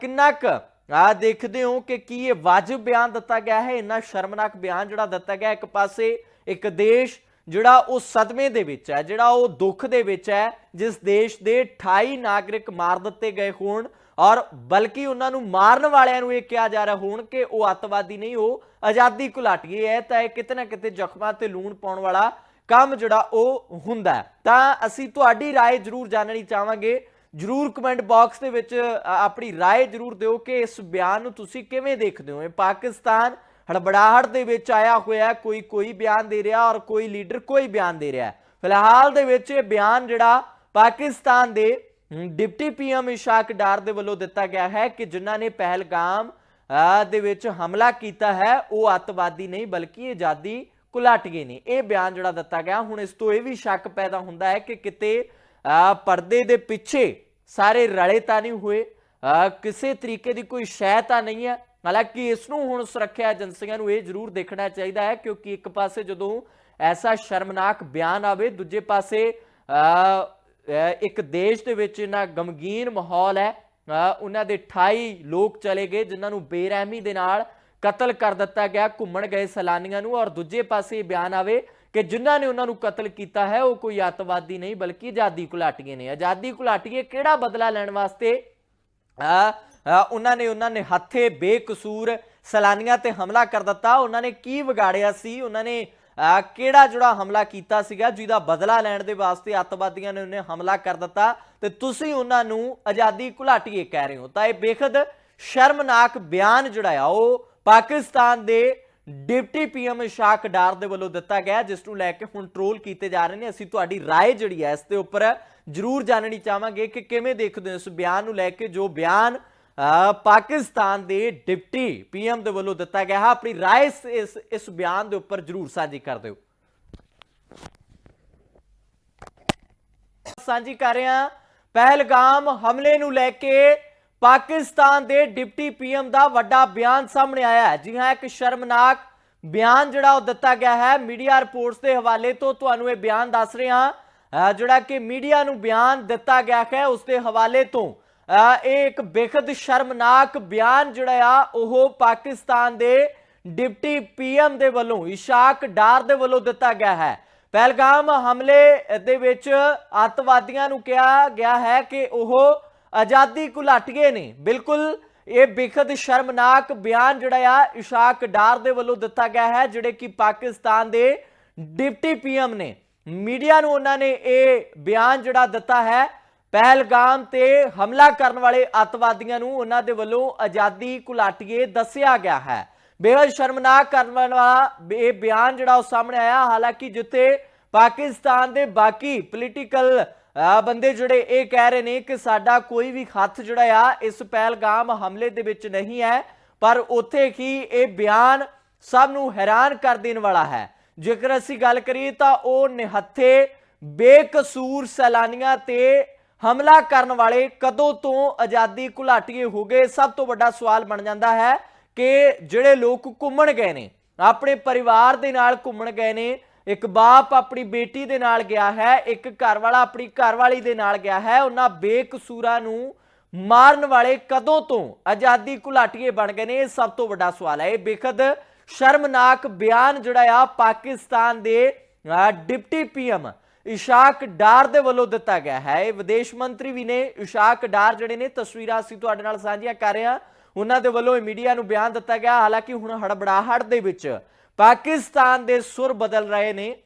ਕਿੰਨਾ ਕੁ ਆ ਦੇਖਦੇ ਹੋ ਕਿ ਕੀ ਇਹ ਵਾਜਬ ਬਿਆਨ ਦਿੱਤਾ ਗਿਆ ਹੈ? ਇੰਨਾ ਸ਼ਰਮਨਾਕ ਬਿਆਨ ਜਿਹੜਾ ਦਿੱਤਾ ਗਿਆ ਇੱਕ ਪਾਸੇ ਇੱਕ ਦੇਸ਼ ਜਿਹੜਾ ਉਹ ਸਦਮੇ ਦੇ ਵਿੱਚ ਹੈ ਜਿਹੜਾ ਉਹ ਦੁੱਖ ਦੇ ਵਿੱਚ ਹੈ ਜਿਸ ਦੇਸ਼ ਦੇ 28 ਨਾਗਰਿਕ ਮਾਰ ਦਿੱਤੇ ਗਏ ਹੋਣ ਔਰ ਬਲਕਿ ਉਹਨਾਂ ਨੂੰ ਮਾਰਨ ਵਾਲਿਆਂ ਨੂੰ ਇਹ ਕਿਹਾ ਜਾ ਰਿਹਾ ਹੋਣ ਕਿ ਉਹ ਅੱਤਵਾਦੀ ਨਹੀਂ ਉਹ ਆਜ਼ਾਦੀ ਘੁਲਾਟੀਏ ਹੈ ਤਾਂ ਇਹ ਕਿਤੇ ਨਾ ਕਿਤੇ ਜ਼ਖਮਾਂ ਤੇ ਲੂਣ ਪਾਉਣ ਵਾਲਾ ਕੰਮ ਜਿਹੜਾ ਉਹ ਹੁੰਦਾ ਹੈ। ਤਾਂ ਅਸੀਂ ਤੁਹਾਡੀ رائے ਜ਼ਰੂਰ ਜਾਣਨੀ ਚਾਹਾਂਗੇ ਜਰੂਰ ਕਮੈਂਟ ਬਾਕਸ ਦੇ ਵਿੱਚ ਅ, ਆਪਣੀ رائے ਜਰੂਰ ਦਿਓ ਕਿ ਇਸ ਬਿਆਨ ਨੂੰ ਤੁਸੀਂ ਕਿਵੇਂ ਦੇਖਦੇ ਹੋ ਇਹ ਪਾਕਿਸਤਾਨ ਹੜਬੜਾਹਟ ਦੇ ਵਿੱਚ ਆਇਆ ਹੋਇਆ ਕੋਈ ਕੋਈ ਬਿਆਨ ਦੇ ਰਿਹਾ ਔਰ ਕੋਈ ਲੀਡਰ ਕੋਈ ਬਿਆਨ ਦੇ ਰਿਹਾ ਫਿਲਹਾਲ ਦੇ ਵਿੱਚ ਇਹ ਬਿਆਨ ਜਿਹੜਾ ਪਾਕਿਸਤਾਨ ਦੇ ਹਮ, ਡਿਪਟੀ ਪੀਐਮ ਇਸ਼ਾਕ ਡਾਰ ਦੇ ਵੱਲੋਂ ਦਿੱਤਾ ਗਿਆ ਹੈ ਕਿ ਜਿਨ੍ਹਾਂ ਨੇ ਪਹਿਲਗਾਮ ਦੇ ਵਿੱਚ ਹਮਲਾ ਕੀਤਾ ਹੈ ਉਹ ਅੱਤਵਾਦੀ ਨਹੀਂ ਬਲਕਿ ਆਜ਼ਾਦੀ ਘੁਲਾਟੀਏ ਨੇ। ਇਹ ਬਿਆਨ ਜਿਹੜਾ ਦਿੱਤਾ ਗਿਆ ਹੁਣ ਇਸ ਤੋਂ ਇਹ ਵੀ ਸ਼ੱਕ ਪੈਦਾ ਹੁੰਦਾ ਹੈ ਕਿ ਕਿਤੇ ਪਰਦੇ ਦੇ ਪਿੱਛੇ ਸਾਰੇ ਰਲੇ ਤਾਂ ਨਹੀਂ ਹੋਏ ਕਿਸੇ ਤਰੀਕੇ ਦੀ ਕੋਈ ਸ਼ੈ ਤਾਂ ਨਹੀਂ ਹੈ। ਹਾਲਾਂਕਿ ਇਸ ਨੂੰ ਹੁਣ ਸੁਰੱਖਿਆ ਏਜੰਸੀਆਂ ਨੂੰ ਇਹ ਜ਼ਰੂਰ ਦੇਖਣਾ ਚਾਹੀਦਾ ਹੈ, ਕਿਉਂਕਿ ਇੱਕ ਪਾਸੇ ਜਦੋਂ ਐਸਾ ਸ਼ਰਮਨਾਕ ਬਿਆਨ ਆਵੇ, ਦੂਜੇ ਪਾਸੇ ਇੱਕ ਦੇਸ਼ ਦੇ ਵਿੱਚ ਇਹਨਾਂ ਗਮਗੀਨ ਮਾਹੌਲ ਹੈ ਉਹਨਾਂ ਦੇ 28 ਲੋਕ ਚਲੇ ਗਏ, ਜਿਨ੍ਹਾਂ ਨੂੰ ਬੇਰਹਿਮੀ ਦੇ ਨਾਲ ਕਤਲ ਕਰ ਦਿੱਤਾ ਗਿਆ, ਘੁੰਮਣ ਗਏ ਸੈਲਾਨੀਆਂ ਨੂੰ, ਔਰ ਦੂਜੇ ਪਾਸੇ ਇਹ ਬਿਆਨ ਆਵੇ ਕਿ ਜਿਨ੍ਹਾਂ ਨੇ ਉਹਨਾਂ ਨੂੰ ਕਤਲ ਕੀਤਾ ਹੈ, ਉਹ ਕੋਈ ਅੱਤਵਾਦੀ ਨਹੀਂ, ਬਲਕਿ ਆਜ਼ਾਦੀ ਘੁਲਾਟੀਏ ਨੇ। ਆਜ਼ਾਦੀ ਘੁਲਾਟੀਏ ਕਿਹੜਾ ਬਦਲਾ ਲੈਣ ਵਾਸਤੇ? ਆ ਉਹਨਾਂ ਨੇ ਉਹਨਾਂ ਨੇ ਹੱਥੇ ਬੇਕਸੂਰ ਸੈਲਾਨੀਆਂ ਤੇ ਹਮਲਾ ਕਰ ਦਿੱਤਾ ਉਹਨਾਂ ਨੇ ਕੀ ਵਿਗਾੜਿਆ ਸੀ ਉਹਨਾਂ ਨੇ ਆ, ਕਿਹੜਾ ਜਿਹੜਾ ਹਮਲਾ ਕੀਤਾ ਸੀਗਾ ਜਿਹਦਾ ਬਦਲਾ ਲੈਣ ਦੇ ਵਾਸਤੇ ਅੱਤਵਾਦੀਆਂ ਨੇ ਉਹਨੇ ਹਮਲਾ ਕਰ ਦਿੱਤਾ ਤੇ ਤੁਸੀਂ ਉਹਨਾਂ ਨੂੰ ਆਜ਼ਾਦੀ ਘੁਲਾਟੀਏ ਕਹਿ ਰਹੇ ਹੋ ਤਾਂ ਇਹ ਬੇਖਦ ਸ਼ਰਮਨਾਕ ਬਿਆਨ ਜਿਹੜਾ ਆ ਉਹ ਪਾਕਿਸਤਾਨ ਦੇ ਡਿਪਟੀ ਪੀਐਮ ਇਸ਼ਾਕ ਡਾਰ ਦੇ ਵੱਲੋਂ ਦਿੱਤਾ ਗਿਆ ਜਿਸ ਨੂੰ ਲੈ ਕੇ ਹੁਣ ਟ੍ਰੋਲ ਕੀਤੇ ਜਾ ਰਹੇ ਨੇ ਅਸੀਂ ਤੁਹਾਡੀ رائے ਜਿਹੜੀ ਹੈ ਇਸ ਦੇ ਉੱਪਰ ਜਰੂਰ ਜਾਣਨੀ ਚਾਹਾਂਗੇ ਕਿ ਕਿਵੇਂ ਦੇਖਦੇ ਹੋ ਇਸ ਬਿਆਨ ਨੂੰ ਲੈ ਕੇ ਜੋ ਬਿਆਨ ਅ, ਪਾਕਿਸਤਾਨ ਦੇ ਡਿਪਟੀ ਪੀਐਮ ਦੇ ਵੱਲੋਂ ਦਿੱਤਾ ਗਿਆ ਹੈ ਆਪਣੀ رائے ਇਸ- ਇਸ ਇਸ ਬਿਆਨ ਦੇ ਉੱਪਰ ਜਰੂਰ ਸਾਂਝੀ ਕਰ ਦਿਓ ਸਾਂਝੀ ਕਰ ਰਹੇ ਹਾਂ ਪਹਿਲਗਾਮ ਹਮਲੇ ਨੂੰ ਲੈ ਕੇ ਪਾਕਿਸਤਾਨ ਦੇ ਡਿਪਟੀ ਪੀਐਮ ਦਾ ਵੱਡਾ ਬਿਆਨ ਸਾਹਮਣੇ ਆਇਆ ਹੈ ਜੀ ਹਾਂ ਇੱਕ ਸ਼ਰਮਨਾਕ ਬਿਆਨ ਜਿਹੜਾ ਉਹ ਦਿੱਤਾ ਗਿਆ ਹੈ ਮੀਡੀਆ ਰਿਪੋਰਟਸ ਦੇ ਹਵਾਲੇ ਤੋਂ ਤੁਹਾਨੂੰ ਇਹ ਬਿਆਨ ਦੱਸ ਰਹੇ ਹਾਂ ਅਹ ਜਿਹੜਾ ਕਿ ਮੀਡੀਆ ਨੂੰ ਬਿਆਨ ਦਿੱਤਾ ਗਿਆ ਹੈ ਉਸ ਦੇ ਹਵਾਲੇ ਤੋਂ ਅਹ ਇਹ ਇੱਕ ਬੇਖਦ ਸ਼ਰਮਨਾਕ ਬਿਆਨ ਜਿਹੜਾ ਆ, ਉਹ ਪਾਕਿਸਤਾਨ ਦੇ ਡਿਪਟੀ ਪੀਐਮ ਦੇ ਵੱਲੋਂ, ਇਸ਼ਾਕ ਡਾਰ ਦੇ ਵੱਲੋਂ ਦਿੱਤਾ ਗਿਆ ਹੈ। ਪਹਿਲਗਾਮ ਹਮਲੇ ਦੇ ਵਿੱਚ ਅੱਤਵਾਦੀਆਂ ਨੂੰ ਕਿਹਾ ਗਿਆ ਹੈ ਕਿ ਉਹ ਆਜ਼ਾਦੀ ਘੁਲਾਟੀਏ ਨੇ। ਬਿਲਕੁਲ, ਇਹ ਬੇਖਦ ਸ਼ਰਮਨਾਕ ਬਿਆਨ ਜਿਹੜਾ ਆ, ਇਸ਼ਾਕ ਡਾਰ ਦੇ ਵੱਲੋਂ ਦਿੱਤਾ ਗਿਆ ਹੈ, ਜਿਹੜੇ ਕਿ ਪਾਕਿਸਤਾਨ ਦੇ ਡਿਪਟੀ ਪੀਐਮ ਨੇ। ਮੀਡੀਆ ਨੂੰ ਉਹਨਾਂ ਨੇ ਇਹ ਬਿਆਨ ਜਿਹੜਾ ਦਿੱਤਾ ਹੈ ਪਹਿਲਗਾਮ ਤੇ ਹਮਲਾ ਕਰਨ ਵਾਲੇ ਅੱਤਵਾਦੀਆਂ ਨੂੰ ਉਹਨਾਂ ਦੇ ਵੱਲੋਂ ਆਜ਼ਾਦੀ ਘੁਲਾਟੀਏ ਦੱਸਿਆ ਗਿਆ ਹੈ। ਬੇਹੱਦ ਸ਼ਰਮਨਾਕ ਕਰਨ ਵਾਲਾ ਇਹ ਬਿਆਨ ਜਿਹੜਾ ਉਹ ਸਾਹਮਣੇ ਆਇਆ, ਹਾਲਾਂਕਿ ਜਿੱਥੇ ਪਾਕਿਸਤਾਨ ਦੇ ਬਾਕੀ ਪੋਲੀਟੀਕਲ ਬੰਦੇ ਜਿਹੜੇ ਇਹ ਕਹਿ ਰਹੇ ਨੇ ਕਿ ਸਾਡਾ ਕੋਈ ਵੀ ਹੱਥ ਜਿਹੜਾ ਆ, ਇਸ ਪਹਿਲਗਾਮ ਹਮਲੇ ਦੇ ਵਿੱਚ ਨਹੀਂ ਹੈ, ਪਰ ਉੱਥੇ ਹੀ ਇਹ ਬਿਆਨ ਸਭ ਨੂੰ ਹੈਰਾਨ ਕਰ ਦੇਣ ਵਾਲਾ ਹੈ। ਜੇਕਰ ਅਸੀਂ ਗੱਲ ਕਰੀਏ ਤਾਂ ਉਹ ਨਿਹੱਥੇ ਬੇਕਸੂਰ ਸੈਲਾਨੀਆਂ ਤੇ ਹਮਲਾ ਕਰਨ ਵਾਲੇ ਕਦੋਂ ਤੋਂ ਆਜ਼ਾਦੀ ਘੁਲਾਟੀਏ ਹੋ ਗਏ? ਸਭ ਤੋਂ ਵੱਡਾ ਸਵਾਲ ਬਣ ਜਾਂਦਾ ਹੈ ਕਿ ਜਿਹੜੇ ਲੋਕ ਘੁੰਮਣ ਗਏ ਨੇ ਆਪਣੇ ਪਰਿਵਾਰ ਦੇ ਨਾਲ ਘੁੰਮਣ ਗਏ ਨੇ ਇੱਕ ਬਾਪ ਆਪਣੀ ਬੇਟੀ ਦੇ ਨਾਲ ਗਿਆ ਹੈ ਇੱਕ ਘਰ ਵਾਲਾ ਆਪਣੀ ਘਰਵਾਲੀ ਦੇ ਨਾਲ ਗਿਆ ਹੈ ਉਹਨਾਂ ਬੇਕਸੂਰਾਂ ਨੂੰ ਮਾਰਨ ਵਾਲੇ ਕਦੋਂ ਤੋਂ ਆਜ਼ਾਦੀ ਘੁਲਾਟੀਏ ਬਣ ਗਏ ਨੇ? ਇਹ ਸਭ ਤੋਂ ਵੱਡਾ ਸਵਾਲ ਹੈ। ਇਹ ਬੇਖਦ ਸ਼ਰਮਨਾਕ ਬਿਆਨ ਜਿਹੜਾ ਆ ਪਾਕਿਸਤਾਨ ਦੇ ਅਹ, ਡਿਪਟੀ ਪੀਐਮ ਇਸ਼ਾਕ ਡਾਰ ਦੇ ਵੱਲੋਂ ਦਿੱਤਾ ਗਿਆ ਹੈ। ਇਹ ਵਿਦੇਸ਼ ਮੰਤਰੀ ਵੀ ਨੇ, ਇਸ਼ਾਕ ਡਾਰ ਜਿਹੜੇ ਨੇ, ਤਸਵੀਰਾਂ ਅਸੀਂ ਤੁਹਾਡੇ ਨਾਲ ਸਾਂਝੀਆਂ ਕਰ ਰਹੇ ਹਾਂ। ਉਹਨਾਂ ਦੇ ਵੱਲੋਂ ਮੀਡੀਆ ਨੂੰ ਬਿਆਨ ਦਿੱਤਾ ਗਿਆ। ਹਾਲਾਂਕਿ ਹੁਣ ਹੜਬੜਾਹਟ ਦੇ ਵਿੱਚ ਪਾਕਿਸਤਾਨ ਦੇ ਸੁਰ ਬਦਲ ਰਹੇ ਨੇ।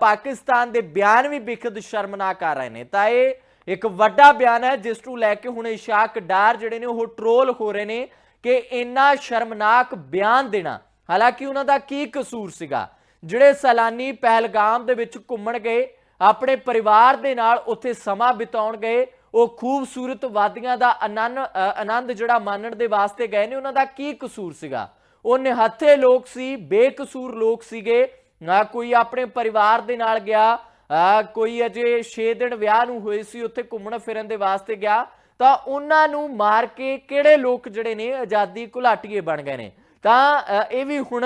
ਪਾਕਿਸਤਾਨ ਦੇ ਬਿਆਨ ਵੀ ਬੇਖਦ ਸ਼ਰਮਨਾਕ ਆ ਰਹੇ ਨੇ। ਤਾਂ ਇਹ ਇੱਕ ਵੱਡਾ ਬਿਆਨ ਹੈ, ਜਿਸ ਨੂੰ ਲੈ ਕੇ ਹੁਣ ਇਸ਼ਾਕ ਡਾਰ ਜਿਹੜੇ ਨੇ, ਉਹ ਟਰੋਲ ਹੋ ਰਹੇ ਨੇ ਕਿ ਇੰਨਾ ਸ਼ਰਮਨਾਕ ਬਿਆਨ ਦੇਣਾ। ਹਾਲਾਂਕਿ ਉਹਨਾਂ ਦਾ ਕੀ ਕਸੂਰ ਸੀਗਾ? ਜਿਹੜੇ ਸੈਲਾਨੀ ਪਹਿਲਗਾਮ ਦੇ ਵਿੱਚ ਘੁੰਮਣ ਗਏ ਆਪਣੇ ਪਰਿਵਾਰ ਦੇ ਨਾਲ ਉੱਥੇ ਸਮਾਂ ਬਿਤਾਉਣ ਗਏ। ਉਹ ਖੂਬਸੂਰਤ ਵਾਦੀਆਂ ਦਾ ਆਨੰਦ ਆਨੰਦ ਜਿਹੜਾ ਮਾਣਨ ਦੇ ਵਾਸਤੇ ਗਏ ਨੇ, ਉਹਨਾਂ ਦਾ ਕੀ ਕਸੂਰ ਸੀਗਾ? ਉਹ ਨਿਹੱਥੇ ਲੋਕ ਸੀ, ਬੇਕਸੂਰ ਲੋਕ ਸੀਗੇ। ਨਾ ਕੋਈ ਆਪਣੇ ਪਰਿਵਾਰ ਦੇ ਨਾਲ ਗਿਆ ਕੋਈ ਅਜੇ 6 ਦਿਨ ਵਿਆਹ ਨੂੰ ਹੋਏ ਸੀ, ਉੱਥੇ ਘੁੰਮਣ ਫਿਰਨ ਦੇ ਵਾਸਤੇ ਗਿਆ। ਤਾਂ ਉਹਨਾਂ ਨੂੰ ਮਾਰ ਕੇ ਕਿਹੜੇ ਲੋਕ ਜਿਹੜੇ ਨੇ, ਆਜ਼ਾਦੀ ਘੁਲਾਟੀਏ ਬਣ ਗਏ ਨੇ? ਤਾਂ ਇਹ ਵੀ ਹੁਣ